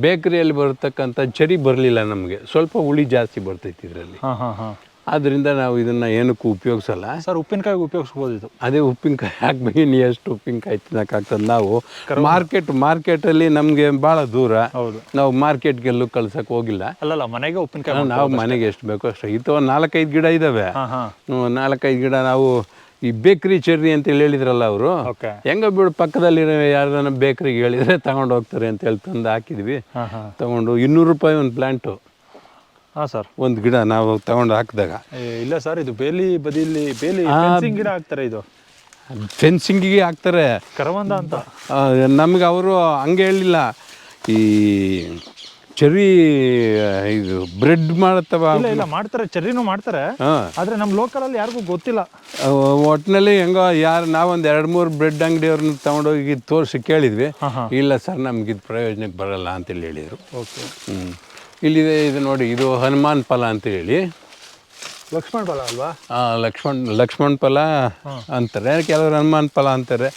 ಬೇಕರಿಯಲ್ಲಿ ಬರತಕ್ಕಂಥ ಚರಿ ಬರಲಿಲ್ಲ ನಮಗೆ. ಸ್ವಲ್ಪ ಹುಳಿ ಜಾಸ್ತಿ ಬರ್ತೈತಿ ಇದರಲ್ಲಿ. ಹಾಂ ಹಾಂ ಹಾಂ. ಆದ್ದರಿಂದ ನಾವು ಇದನ್ನು ಏನಕ್ಕೂ ಉಪಯೋಗಿಸಲ್ಲ. ಸರ್ ಉಪ್ಪಿನಕಾಯಿ ಉಪಯೋಗಿಸ್ಬೋದು ಇದು ಅದೇ ಉಪ್ಪಿನಕಾಯಿ ಹಾಕ್ಬೇಕು. ಇನ್ನು ಎಷ್ಟು ಉಪ್ಪಿನಕಾಯಿ ತಿನ್ನೋಕ್ಕಾಗ್ತದೆ ನಾವು. ಮಾರ್ಕೆಟ್ ಮಾರ್ಕೆಟಲ್ಲಿ ನಮಗೆ ಭಾಳ ದೂರ. ಹೌದು. ನಾವು ಮಾರ್ಕೆಟ್ಗೆಲ್ಲೂ ಕಳ್ಸಕ್ಕೆ ಹೋಗಿಲ್ಲ. ಅಲ್ಲಲ್ಲ ಮನೆಗೆ ಉಪ್ಪಿನಕಾಯಿ ನಾವು ಮನೆಗೆ ಎಷ್ಟು ಬೇಕೋ ಅಷ್ಟು. ಇತ್ತು ನಾಲ್ಕೈದು ಗಿಡ ಇದ್ದಾವೆ ಹಾಂ ಹಾಂ. ಹ್ಮ್, ನಾಲ್ಕೈದು ಗಿಡ ನಾವು ಈ ಬೇಕ್ರಿ ಚೆರ್ರಿ ಅಂತ ಹೇಳಿ ಹೇಳಿದ್ರಲ್ಲ ಅವರು. ಓಕೆ. ಹೆಂಗ ಬಿಡು ಪಕ್ಕದಲ್ಲಿ ಯಾರ್ದಾನ ಬೇಕ್ರಿಗೆ ಹೇಳಿದ್ರೆ ತಗೊಂಡು ಹೋಗ್ತಾರೆ ಅಂತ ಹೇಳಿ ತಂದು ಹಾಕಿದ್ವಿ. ಹಾಂ ಹಾಂ. ತಗೊಂಡು ಇನ್ನೂರು ರೂಪಾಯಿ ಒಂದು ಪ್ಲಾಂಟು. ಹಾಂ ಸರ್. ಒಂದು ಗಿಡ ನಾವು ತಗೊಂಡು ಹಾಕಿದಾಗ. ಇಲ್ಲ ಸರ್ ಇದು ಬೇಲಿ ಬದಿಲಿ ಬೇಲಿ ಗಿಡ ಹಾಕ್ತಾರೆ ಇದು. ಫೆನ್ಸಿಂಗಿಗೆ ಹಾಕ್ತಾರೆ. ಕರವಂದ ಅಂತ. ನಮ್ಗೆ ಅವರು ಹಂಗೆ ಹೇಳಿಲ್ಲ. ಈ ಚೆರ್ರಿ ಇದು ಬ್ರೆಡ್ ಮಾಡತ್ತವ? ಇಲ್ಲ ಇಲ್ಲ ಮಾಡ್ತಾರೆ ಚೆರ್ರಿನೂ ಮಾಡ್ತಾರೆ. ಆದ್ರೆ ನಮ್ಮ ಲೋಕಲಲ್ಲಿ ಯಾರಿಗೂ ಗೊತ್ತಿಲ್ಲ. ಒಟ್ಟಿನಲ್ಲಿ ಹೆಂಗೋ ಯಾರು ನಾವೊಂದು ಎರಡು ಮೂರು ಬ್ರೆಡ್ ಅಂಗಡಿಯವ್ರನ್ನ ತಗೊಂಡೋಗಿ ತೋರಿಸಿ ಕೇಳಿದ್ವಿ. ಇಲ್ಲ ಸರ್ ನಮ್ಗೆ ಇದು ಪ್ರಯೋಜನಕ್ಕೆ ಬರಲ್ಲ ಅಂತೇಳಿ ಹೇಳಿದರು. ಓಕೆ. ಹ್ಞೂ ಇಲ್ಲಿದೆ ಇದು ನೋಡಿ ಇದು ಹನುಮಾನ್ ಫಲ ಅಂತ ಹೇಳಿ. ಲಕ್ಷ್ಮಣ ಫಲ ಅಲ್ವಾ? ಹಾಂ ಲಕ್ಷ್ಮಣ್ ಲಕ್ಷ್ಮಣ್ ಫಲ ಅಂತಾರೆ. ಕೆಲವರು ಹನುಮಾನ್ ಫಲ ಅಂತಾರೆ.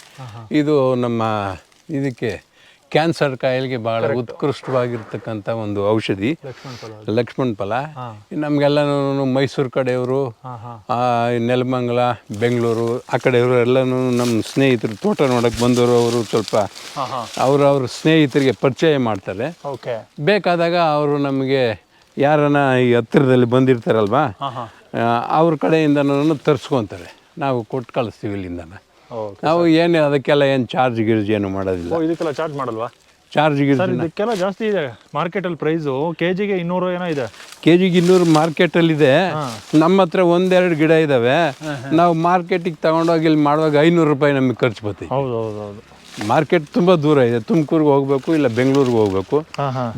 ಇದು ನಮ್ಮ ಇದಕ್ಕೆ ಕ್ಯಾನ್ಸರ್ ಕಾಯಿಲೆಗೆ ಬಹಳ ಉತ್ಕೃಷ್ಟವಾಗಿರ್ತಕ್ಕಂಥ ಒಂದು ಔಷಧಿ. ಲಕ್ಷ್ಮಣ ಫಲ ನಮಗೆಲ್ಲನೂ ಮೈಸೂರು ಕಡೆಯವರು ನೆಲಮಂಗಲ ಬೆಂಗಳೂರು ಆ ಕಡೆಯವರು ಎಲ್ಲನೂ ನಮ್ಮ ಸ್ನೇಹಿತರು ತೋಟ ನೋಡಕ್ಕೆ ಬಂದವರು ಅವರು ಸ್ವಲ್ಪ ಅವ್ರ ಅವ್ರ ಸ್ನೇಹಿತರಿಗೆ ಪರಿಚಯ ಮಾಡ್ತಾರೆ. ಬೇಕಾದಾಗ ಅವರು ನಮಗೆ ಯಾರನ್ನ ಈ ಹತ್ತಿರದಲ್ಲಿ ಬಂದಿರ್ತಾರಲ್ವಾ ಅವ್ರ ಕಡೆಯಿಂದನೂ ತರಿಸ್ಕೊತಾರೆ. ನಾವು ಕೊಟ್ಟು ಕಳಿಸ್ತೀವಿ ಇಲ್ಲಿಂದನ. ನಾವು ಏನು ಅದಕ್ಕೆಲ್ಲ ಏನು ಚಾರ್ಜ್ ಗಿರ್ಜ್ ಏನು ಮಾಡೋದಿಲ್ಲ. ಓ ಇದಕ್ಕೆಲ್ಲ ಚಾರ್ಜ್ ಮಾಡಲ್ವಾ? ಚಾರ್ಜ್ ಗಿರ್ಜ್ ಸರ್ ಇದಕ್ಕೆಲ್ಲ ಜಾಸ್ತಿ ಇದೆ ಮಾರ್ಕೆಟಲ್ಲಿ ಪ್ರೈಸು. ಕೆ ಜಿಗೆ ಇನ್ನೂರು ಏನೋ ಇದೆ. ಕೆ ಜಿಗೆ ಇನ್ನೂರು ಮಾರ್ಕೆಟಲ್ಲಿದೆ ನಮ್ಮ ಹತ್ರ ಒಂದೆರಡು ಗಿಡ ಇದ್ದಾವೆ ನಾವು ಮಾರ್ಕೆಟಿಗೆ ತಗೊಂಡೋಗಿ ಇಲ್ಲಿ ಮಾಡುವಾಗ ಐನೂರು ರೂಪಾಯಿ ನಮಗೆ ಖರ್ಚು ಬರ್ತೈತೆ. ಹೌದು ಹೌದು ಹೌದು. ಮಾರ್ಕೆಟ್ ತುಂಬ ದೂರ ಇದೆ. ತುಮಕೂರಿಗೆ ಹೋಗಬೇಕು ಇಲ್ಲ ಬೆಂಗಳೂರಿಗೆ ಹೋಗಬೇಕು.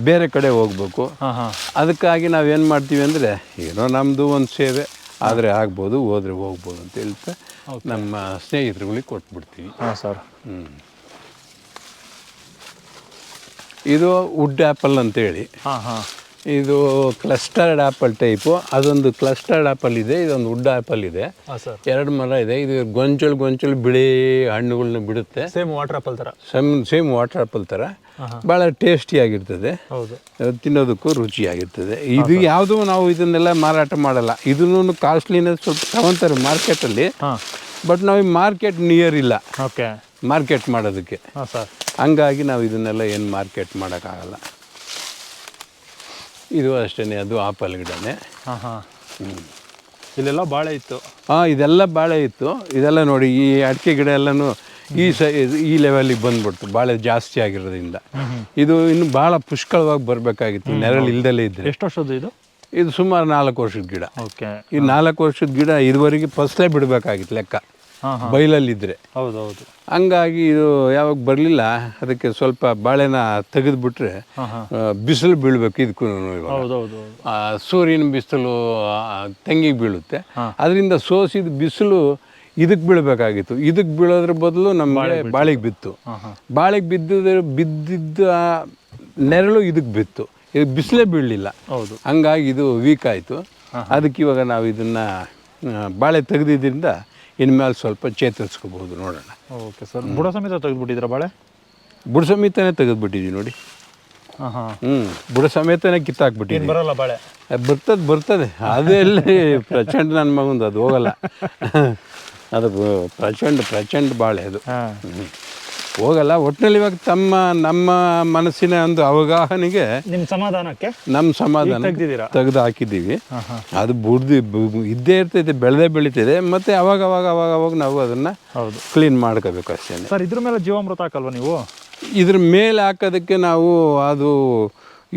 ಬೇರೆ ಕಡೆ ಹೋಗಬೇಕು. ಅದಕ್ಕಾಗಿ ನಾವೇನು ಮಾಡ್ತೀವಿ ಅಂದರೆ ಏನೋ ನಮ್ಮದು ಒಂದು ಸೇವೆ. ಆದರೆ ಆಗ್ಬೋದು ಹೋದ್ರೆ ಹೋಗ್ಬೋದು ಅಂತ ಹೇಳ್ತಾ ನಮ್ಮ ಸ್ನೇಹಿತರುಗಳಿಗೆ ಕೊಟ್ಬಿಡ್ತೀವಿ. ಹಾಂ ಸರ್ ಹ್ಞೂ ಇದು ವುಡ್ ಆ್ಯಪಲ್ ಅಂತೇಳಿ. ಹಾಂ ಹಾಂ. ಇದು ಕ್ಲಸ್ಟರ್ಡ್ ಆ್ಯಪಲ್ ಟೈಪು ಅದೊಂದು ಕ್ಲಸ್ಟರ್ಡ್ ಆ್ಯಪಲ್ ಇದೆ ಇದೊಂದು ವುಡ್ ಆ್ಯಪಲ್ ಇದೆ. ಸರ್ ಎರಡು ಮರ ಇದೆ. ಇದು ಗೊಂಚಲು ಗೊಂಚಲು ಬಿಳಿ ಹಣ್ಣುಗಳನ್ನ ಬಿಡುತ್ತೆ. ಸೇಮ್ ವಾಟರ್ ಆಪಲ್ ಥರ ಸೇಮ್ ಸೇಮ್ ವಾಟರ್ ಆ್ಯಪಲ್ ಥರ ಭಾಳ ಟೇಸ್ಟಿಯಾಗಿರ್ತದೆ ತಿನ್ನೋದಕ್ಕೂ ರುಚಿಯಾಗಿರ್ತದೆ. ಇದು ಯಾವುದೂ ನಾವು ಇದನ್ನೆಲ್ಲ ಮಾರಾಟ ಮಾಡಲ್ಲ. ಇದನ್ನು ಕಾಸ್ಟ್ಲಿನ ಸ್ವಲ್ಪ ತಗೊಂತಾರೆ ಮಾರ್ಕೆಟಲ್ಲಿ ಬಟ್ ನಾವು ಮಾರ್ಕೆಟ್ ನಿಯರ್ ಇಲ್ಲ. ಓಕೆ ಮಾರ್ಕೆಟ್ ಮಾಡೋದಕ್ಕೆ. ಹಂಗಾಗಿ ನಾವು ಇದನ್ನೆಲ್ಲ ಏನು ಮಾರ್ಕೆಟ್ ಮಾಡೋಕ್ಕಾಗಲ್ಲ. ಇದು ಅಷ್ಟೇ ಅದು ಆಪಲ್ ಗಿಡನೇ. ಹಾಂ ಹಾಂ. ಇಲ್ಲೆಲ್ಲ ಬಾಳೆ ಇತ್ತು. ಹಾಂ ಇದೆಲ್ಲ ಬಾಳೆ ಇತ್ತು. ಇದೆಲ್ಲ ನೋಡಿ ಈ ಅಡಿಕೆ ಗಿಡ ಎಲ್ಲನೂ ಈ ಸೈಜ್ ಈ ಲೆವೆಲಿಗೆ ಬಂದ್ಬಿಡ್ತು ಬಾಳೆ ಜಾಸ್ತಿ ಆಗಿರೋದ್ರಿಂದ. ಇದು ಇನ್ನು ಭಾಳ ಪುಷ್ಕಳವಾಗಿ ಬರಬೇಕಾಗಿತ್ತು ನೆರಳು ಇಲ್ದಲೇ ಇದ್ದರೆ ಎಷ್ಟು ವರ್ಷದ್ದು ಇದು? ಇದು ಸುಮಾರು ನಾಲ್ಕು ವರ್ಷದ ಗಿಡ. ಓಕೆ. ಈ ನಾಲ್ಕು ವರ್ಷದ ಗಿಡ ಇದುವರೆಗೆ ಫಸ್ಟೇ ಬಿಡಬೇಕಾಗಿತ್ತು ಲೆಕ್ಕ. ಬೈಲಲ್ಲಿದ್ದರೆ ಹೌದೌದು. ಹೌದು ಹಂಗಾಗಿ ಇದು ಯಾವಾಗ ಬರಲಿಲ್ಲ ಅದಕ್ಕೆ ಸ್ವಲ್ಪ ಬಾಳೆನ ತೆಗೆದುಬಿಟ್ರೆ ಬಿಸಿಲು ಬೀಳ್ಬೇಕು ಇದಕ್ಕೂ ಸೂರ್ಯನ ಬಿಸಿಲು ತೆಂಗಿಗೆ ಬೀಳುತ್ತೆ. ಅದರಿಂದ ಸೋಸಿದ ಬಿಸಿಲು ಇದಕ್ಕೆ ಬೀಳಬೇಕಾಗಿತ್ತು. ಇದಕ್ಕೆ ಬೀಳೋದ್ರ ಬದಲು ನಮ್ಮ ಬಾಳೆ ಬಾಳೆಗೆ ಬಿತ್ತು. ಬಾಳೆಗೆ ಬಿದ್ದಿದ್ರೆ ಬಿದ್ದಿದ್ದ ನೆರಳು ಇದಕ್ಕೆ ಬಿತ್ತು. ಇದು ಬಿಸಿಲೇ ಬೀಳಲಿಲ್ಲ. ಹೌದು. ಹಂಗಾಗಿ ಇದು ವೀಕ್ ಆಯಿತು. ಅದಕ್ಕೆ ಇವಾಗ ನಾವು ಇದನ್ನು ಬಾಳೆ ತೆಗೆದಿದ್ದರಿಂದ ಇನ್ಮೇಲೆ ಸ್ವಲ್ಪ ಚೇತರಿಸ್ಕೋಬಹುದು ನೋಡೋಣ. ಓಕೆ ಸರ್ ಬುಡ ಸಮೇತ ತೆಗೆದುಬಿಟ್ಟಿದ್ರ ಬಾಳೆ? ಬುಡ ಸಮೇತನೇ ತೆಗೆದುಬಿಟ್ಟಿದ್ದೀವಿ ನೋಡಿ. ಹ್ಞೂ ಬುಡ ಸಮೇತನೇ ಕಿತ್ತಾಕ್ಬಿಟ್ಟು ಬರಲ್ಲ ಬಾಳೆ? ಬರ್ತದೆ ಬರ್ತದೆ. ಅದು ಎಲ್ಲಿ ಪ್ರಚಂಡ ನನ್ನ ಮಗಂದು ಅದು ಹೋಗಲ್ಲ. ಅದು ಪ್ರಚಂಡ ಪ್ರಚಂಡ ಬಾಳೆ ಅದು. ಹಾಂ. ಹ್ಮ್. ಹೋಗಲ್ಲ. ಒಟ್ಟಿನಲ್ಲಿ ಇವಾಗ ತಮ್ಮ ನಮ್ಮ ಮನಸ್ಸಿನ ಒಂದು ಅವಗಾಹನೆಗೆ ನಿಮ್ಮ ಸಮಾಧಾನಕ್ಕೆ ನಮ್ಮ ಸಮಾಧಾನ ತೆಗೆದು ಹಾಕಿದ್ದೀವಿ. ಅದು ಬುಡ್ದು ಇದ್ದೇ ಇರ್ತೈತೆ ಬೆಳೆದೇ ಬೆಳಿತಿದೆ ಮತ್ತೆ ಅವಾಗ ಅವಾಗ ಅವಾಗ ಅವಾಗ ನಾವು ಅದನ್ನು ಕ್ಲೀನ್ ಮಾಡ್ಕೋಬೇಕು ಅಷ್ಟೇ ಸರ್ ಇದ್ರ ಮೇಲೆ ಜೀವಾಮೃತ ಹಾಕಲ್ವ ನೀವು? ಇದ್ರ ಮೇಲೆ ಹಾಕೋದಕ್ಕೆ ನಾವು ಅದು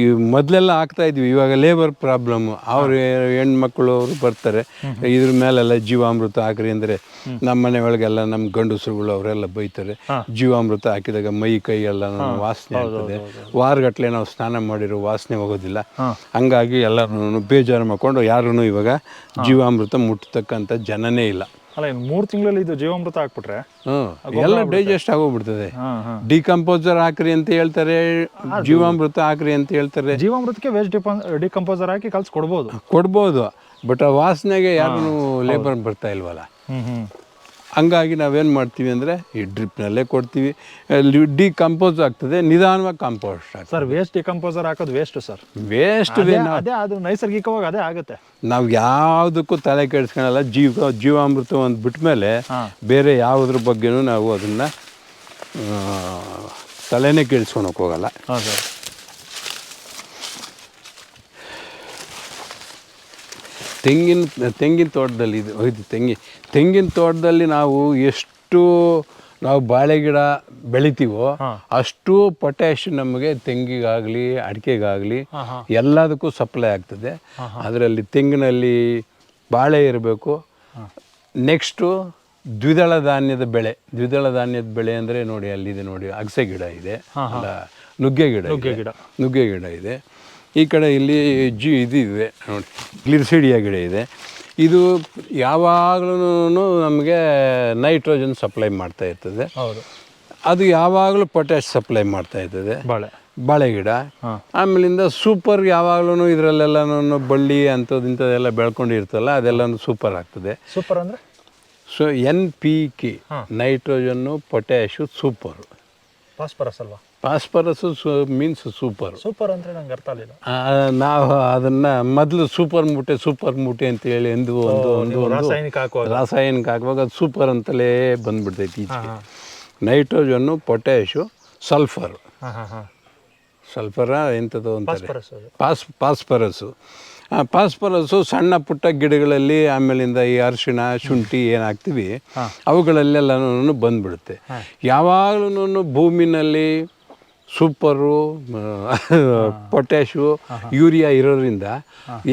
ಈ ಮೊದಲೆಲ್ಲ ಆಗ್ತಾ ಇದ್ವಿ. ಇವಾಗ ಲೇಬರ್ ಪ್ರಾಬ್ಲಮ್ ಅವರು ಹೆಣ್ಮಕ್ಳು ಅವರು ಬರ್ತಾರೆ. ಇದ್ರ ಮೇಲೆಲ್ಲ ಜೀವಾಮೃತ ಹಾಕ್ರಿ ಅಂದರೆ ನಮ್ಮ ಮನೆ ಒಳಗೆಲ್ಲ ನಮ್ಮ ಗಂಡಸರುಗಳು ಅವರೆಲ್ಲ ಬೈತಾರೆ. ಜೀವಾಮೃತ ಹಾಕಿದಾಗ ಮೈ ಕೈ ಎಲ್ಲ ವಾಸನೆ ಆಗ್ತದೆ. ವಾರಗಟ್ಲೆ ನಾವು ಸ್ನಾನ ಮಾಡಿರೋ ವಾಸನೆ ಹೋಗೋದಿಲ್ಲ. ಹಂಗಾಗಿ ಎಲ್ಲರೂ ಬೇಜಾರು ಮಾಡಿಕೊಂಡು ಯಾರೂ ಇವಾಗ ಜೀವಾಮೃತ ಮುಟ್ಟತಕ್ಕಂಥ ಜನನೇ ಇಲ್ಲ. ಅಲ್ಲ ಇನ್ನು ಮೂರು ತಿಂಗಳಲ್ಲಿ ಇದು ಜೀವಾಮೃತ ಹಾಕ್ಬಿಟ್ರೆ ಎಲ್ಲ ಡೈಜೆಸ್ಟ್ ಆಗೋಗ್ಬಿಡ್ತದೆ. ಡಿಕಂಪೋಸರ್ ಹಾಕ್ರಿ ಅಂತ ಹೇಳ್ತಾರೆ ಜೀವಾಮೃತ ಹಾಕ್ರಿ ಅಂತ ಹೇಳ್ತಾರೆ. ಜೀವಾಮೃತಕ್ಕೆ ವೇಸ್ಟ್ ಡಿಕಂಪೋಸರ್ ಹಾಕಿ ಕಲ್ಸಿ ಕೊಡ್ಬೋದು. ಕೊಡ್ಬೋದು ಬಟ್ ಆ ವಾಸನೆಗೆ ಯಾರು ಲೇಬರ್ ಬರ್ತಾ ಇಲ್ವಲ್ಲ? ಹಂಗಾಗಿ ನಾವೇನು ಮಾಡ್ತೀವಿ ಅಂದರೆ ಈ ಡ್ರಿಪ್ನಲ್ಲೇ ಕೊಡ್ತೀವಿ. ಡಿಕಂಪೋಸ್ ಆಗ್ತದೆ ನಿಧಾನವಾಗಿ ಕಾಂಪೋಸ್ಟ್ ಆಗ್ತದೆ. ಸರ್ ವೇಸ್ಟ್ ಕಂಪೋಸರ್ ಹಾಕೋದು ವೇಸ್ಟ್ ಸರ್ ವೇಸ್ಟ್ ಅದೇ ಅದೇ ನೈಸರ್ಗಿಕವಾಗಿ ಅದೇ ಆಗುತ್ತೆ. ನಾವು ಯಾವುದಕ್ಕೂ ತಲೆ ಕೆಡಿಸ್ಕೊಳಲ್ಲ ಜೀವ ಜೀವಾಮೃತ ಒಂದು ಬಿಟ್ಮೇಲೆ ಬೇರೆ ಯಾವುದ್ರ ಬಗ್ಗೆನೂ ನಾವು ಅದನ್ನು ತಲೆನೇ ಕೆಡಿಸ್ಕೊಳಕ್ಕೆ ಹೋಗಲ್ಲ. ಹಾಂ ಸರ್ ತೆಂಗಿನ ತೆಂಗಿನ ತೋಟದಲ್ಲಿ ಇದು ಇದು ತೆಂಗಿ ತೆಂಗಿನ ತೋಟದಲ್ಲಿ ನಾವು ಎಷ್ಟು ನಾವು ಬಾಳೆ ಗಿಡ ಬೆಳಿತೀವೋ ಅಷ್ಟು ಪೊಟ್ಯಾಶ್ ನಮಗೆ ತೆಂಗಿಗಾಗಲಿ ಅಡಿಕೆಗಾಗಲಿ ಎಲ್ಲದಕ್ಕೂ ಸಪ್ಲೈ ಆಗ್ತದೆ. ಅದರಲ್ಲಿ ತೆಂಗಿನಲ್ಲಿ ಬಾಳೆ ಇರಬೇಕು. ನೆಕ್ಸ್ಟು ದ್ವಿದಳ ಧಾನ್ಯದ ಬೆಳೆ ದ್ವಿದಳ ಧಾನ್ಯದ ಬೆಳೆ ಅಂದರೆ ನೋಡಿ ಅಲ್ಲಿದೆ ನೋಡಿ ಅಗಸೆ ಗಿಡ ಇದೆ ಅಲ್ಲ ನುಗ್ಗೆ ಗಿಡ ನುಗ್ಗೆ ಗಿಡ. ನುಗ್ಗೆ ಗಿಡ ಇದೆ. ಈ ಕಡೆ ಇಲ್ಲಿ ಜಿ ಇದು ಇದೆ ನೋಡಿ ಗ್ಲಿರ್ಸಿಡಿಯ ಗಿಡ ಇದೆ. ಇದು ಯಾವಾಗಲೂ ನಮಗೆ ನೈಟ್ರೋಜನ್ ಸಪ್ಲೈ ಮಾಡ್ತಾ ಇರ್ತದೆ. ಹೌದು. ಅದು ಯಾವಾಗಲೂ ಪೊಟ್ಯಾಶ್ ಸಪ್ಲೈ ಮಾಡ್ತಾ ಇರ್ತದೆ. ಬಾಳೆ. ಬಾಳೆ ಗಿಡ. ಆಮೇಲಿಂದ ಸೂಪರ್ ಯಾವಾಗಲೂ ಇದರಲ್ಲೆಲ್ಲನೂ ಬಳ್ಳಿ ಅಂಥದ್ದು ಇಂಥದ್ದೆಲ್ಲ ಬೆಳ್ಕೊಂಡಿರ್ತಲ್ಲ ಅದೆಲ್ಲನೂ ಸೂಪರ್ ಆಗ್ತದೆ. ಸೂಪರ್ ಅಂದರೆ? So N P K nitrogen potash super. Phosphorus ಅಲ್ವಾ? ಫಾಸ್ಫರಸ್ ಮೀನ್ಸ್ ಸೂಪರ್ ಸೂಪರ್ ಅಂದರೆ ನಂಗೆ ಅರ್ಥ ಆಗಲಿಲ್ಲ. ನಾವು ಅದನ್ನು ಮೊದಲು ಸೂಪರ್ ಮೂಟೆ ಸೂಪರ್ ಮೂಟೆ ಅಂತ ಹೇಳಿ ಎಂದು ಒಂದು ಒಂದು ರಾಸಾಯನಿಕ ಹಾಕುವಾಗ. ರಾಸಾಯನಿಕ ಹಾಕುವಾಗ ಅದು ಸೂಪರ್ ಅಂತಲೇ ಬಂದ್ಬಿಡ್ತೈತಿ ನೈಟ್ರೋಜನ್ನು ಪೊಟ್ಯಾಶು ಸಲ್ಫರ್ ಸಲ್ಫರ ಎಂಥದ್ದು ಅಂತ ಫಾಸ್ಫರಸ್ ಪಾಸ್ಪರಸ್ಸು ಸಣ್ಣ ಪುಟ್ಟ ಗಿಡಗಳಲ್ಲಿ ಆಮೇಲಿಂದ ಈ ಅರಿಶಿಣ ಶುಂಠಿ ಏನಾಗ್ತೀವಿ ಅವುಗಳಲ್ಲೆಲ್ಲನೂ ಬಂದ್ಬಿಡುತ್ತೆ. ಯಾವಾಗಲೂ ಭೂಮಿನಲ್ಲಿ ಸೂಪರು ಪೊಟ್ಯಾಶು ಯೂರಿಯಾ ಇರೋದ್ರಿಂದ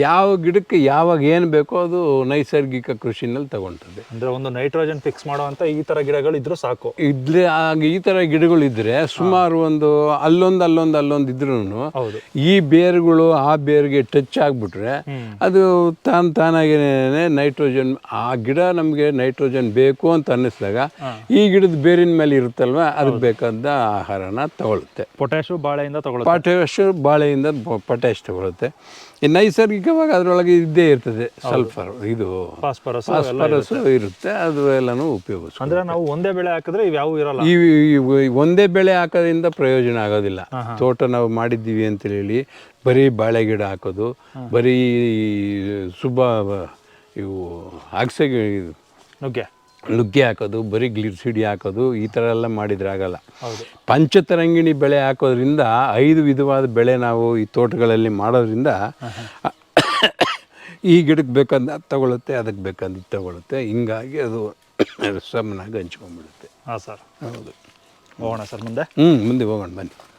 ಯಾವ ಗಿಡಕ್ಕೆ ಯಾವಾಗ ಏನು ಬೇಕೋ ಅದು ನೈಸರ್ಗಿಕ ಕೃಷಿನಲ್ಲಿ ತಗೊಳ್ತದೆ ಅಂದರೆ ಒಂದು ನೈಟ್ರೋಜನ್ ಫಿಕ್ಸ್ ಮಾಡುವಂಥ ಈ ಥರ ಗಿಡಗಳು ಇದ್ರೂ ಸಾಕು. ಇದ್ರೆ ಆಗ ಈ ಥರ ಗಿಡಗಳಿದ್ರೆ ಸುಮಾರು ಒಂದು ಅಲ್ಲೊಂದು ಅಲ್ಲೊಂದು ಅಲ್ಲೊಂದು ಇದ್ರೂ ಹೌದು. ಈ ಬೇರುಗಳು ಆ ಬೇರಿಗೆ ಟಚ್ ಆಗಿಬಿಟ್ರೆ ಅದು ತಾನು ತಾನಾಗೇನೆ ನೈಟ್ರೋಜನ್ ಆ ಗಿಡ ನಮಗೆ ನೈಟ್ರೋಜನ್ ಬೇಕು ಅಂತ ಅನ್ನಿಸಿದಾಗ ಈ ಗಿಡದ ಬೇರಿನ ಮೇಲೆ ಇರುತ್ತಲ್ವ ಅದಕ್ಕೆ ಬೇಕಾದ ಆಹಾರನ ತಗೊಳುತ್ತೆ. ಪೊಟ್ಯಾಶು ಬಾಳೆಯಿಂದ ತಗೊಳ್ಳುತ್ತೆ. ಪೊಟ್ಯಾಶು ಬಾಳೆಯಿಂದ ಪೊಟ್ಯಾಶ್ ತಗೊಳುತ್ತೆ ಈ ನೈಸರ್ಗಿಕವಾಗಿ ಅದರೊಳಗೆ ಇದ್ದೇ ಇರ್ತದೆ ಸಲ್ಫರ್ ಇದು. ಫಾಸ್ಫರಸ್ ಫಾಸ್ಫರಸ್ ಇರುತ್ತೆ. ಅದು ಎಲ್ಲನೂ ಉಪಯೋಗಿಸ್ ಅಂದ್ರೆ ನಾವು ಒಂದೇ ಬೆಳೆ ಹಾಕಿದ್ರೆ ಇವ್ಯಾವು ಇರಲ್ಲ. ಈ ಒಂದೇ ಬೆಳೆ ಹಾಕೋದ್ರಿಂದ ಪ್ರಯೋಜನ ಆಗೋದಿಲ್ಲ. ತೋಟ ನಾವು ಮಾಡಿದ್ದೀವಿ ಅಂತ ಹೇಳಿ ಬರೀ ಬಾಳೆ ಗಿಡ ಹಾಕೋದು ಬರೀ ಶುಭ ಇವು ಅಗಸೆ ನುಗ್ಗೆ. ನುಗ್ಗೆ ಹಾಕೋದು ಬರೀ ಗ್ಲಿರ್ಸಿಡಿ ಹಾಕೋದು ಈ ಥರ ಎಲ್ಲ ಮಾಡಿದರೆ ಆಗಲ್ಲ. ಪಂಚತರಂಗಿಣಿ ಬೆಳೆ ಹಾಕೋದ್ರಿಂದ ಐದು ವಿಧವಾದ ಬೆಳೆ ನಾವು ಈ ತೋಟಗಳಲ್ಲಿ ಮಾಡೋದ್ರಿಂದ ಈ ಗಿಡಕ್ಕೆ ಬೇಕಂದ ತಗೊಳ್ಳುತ್ತೆ ತಗೊಳುತ್ತೆ ಅದಕ್ಕೆ ಬೇಕಂದ ತಗೊಳುತ್ತೆ ಹಿಂಗಾಗಿ ಅದು ಸಮನಾಗಿ ಹಂಚ್ಕೊಂಡ್ಬಿಡುತ್ತೆ. ಹಾಂ ಸರ್. ಹೌದು. ಹೋಗೋಣ ಸರ್ ಮುಂದೆ? ಹ್ಞೂ ಮುಂದೆ ಹೋಗೋಣ ಬನ್ನಿ.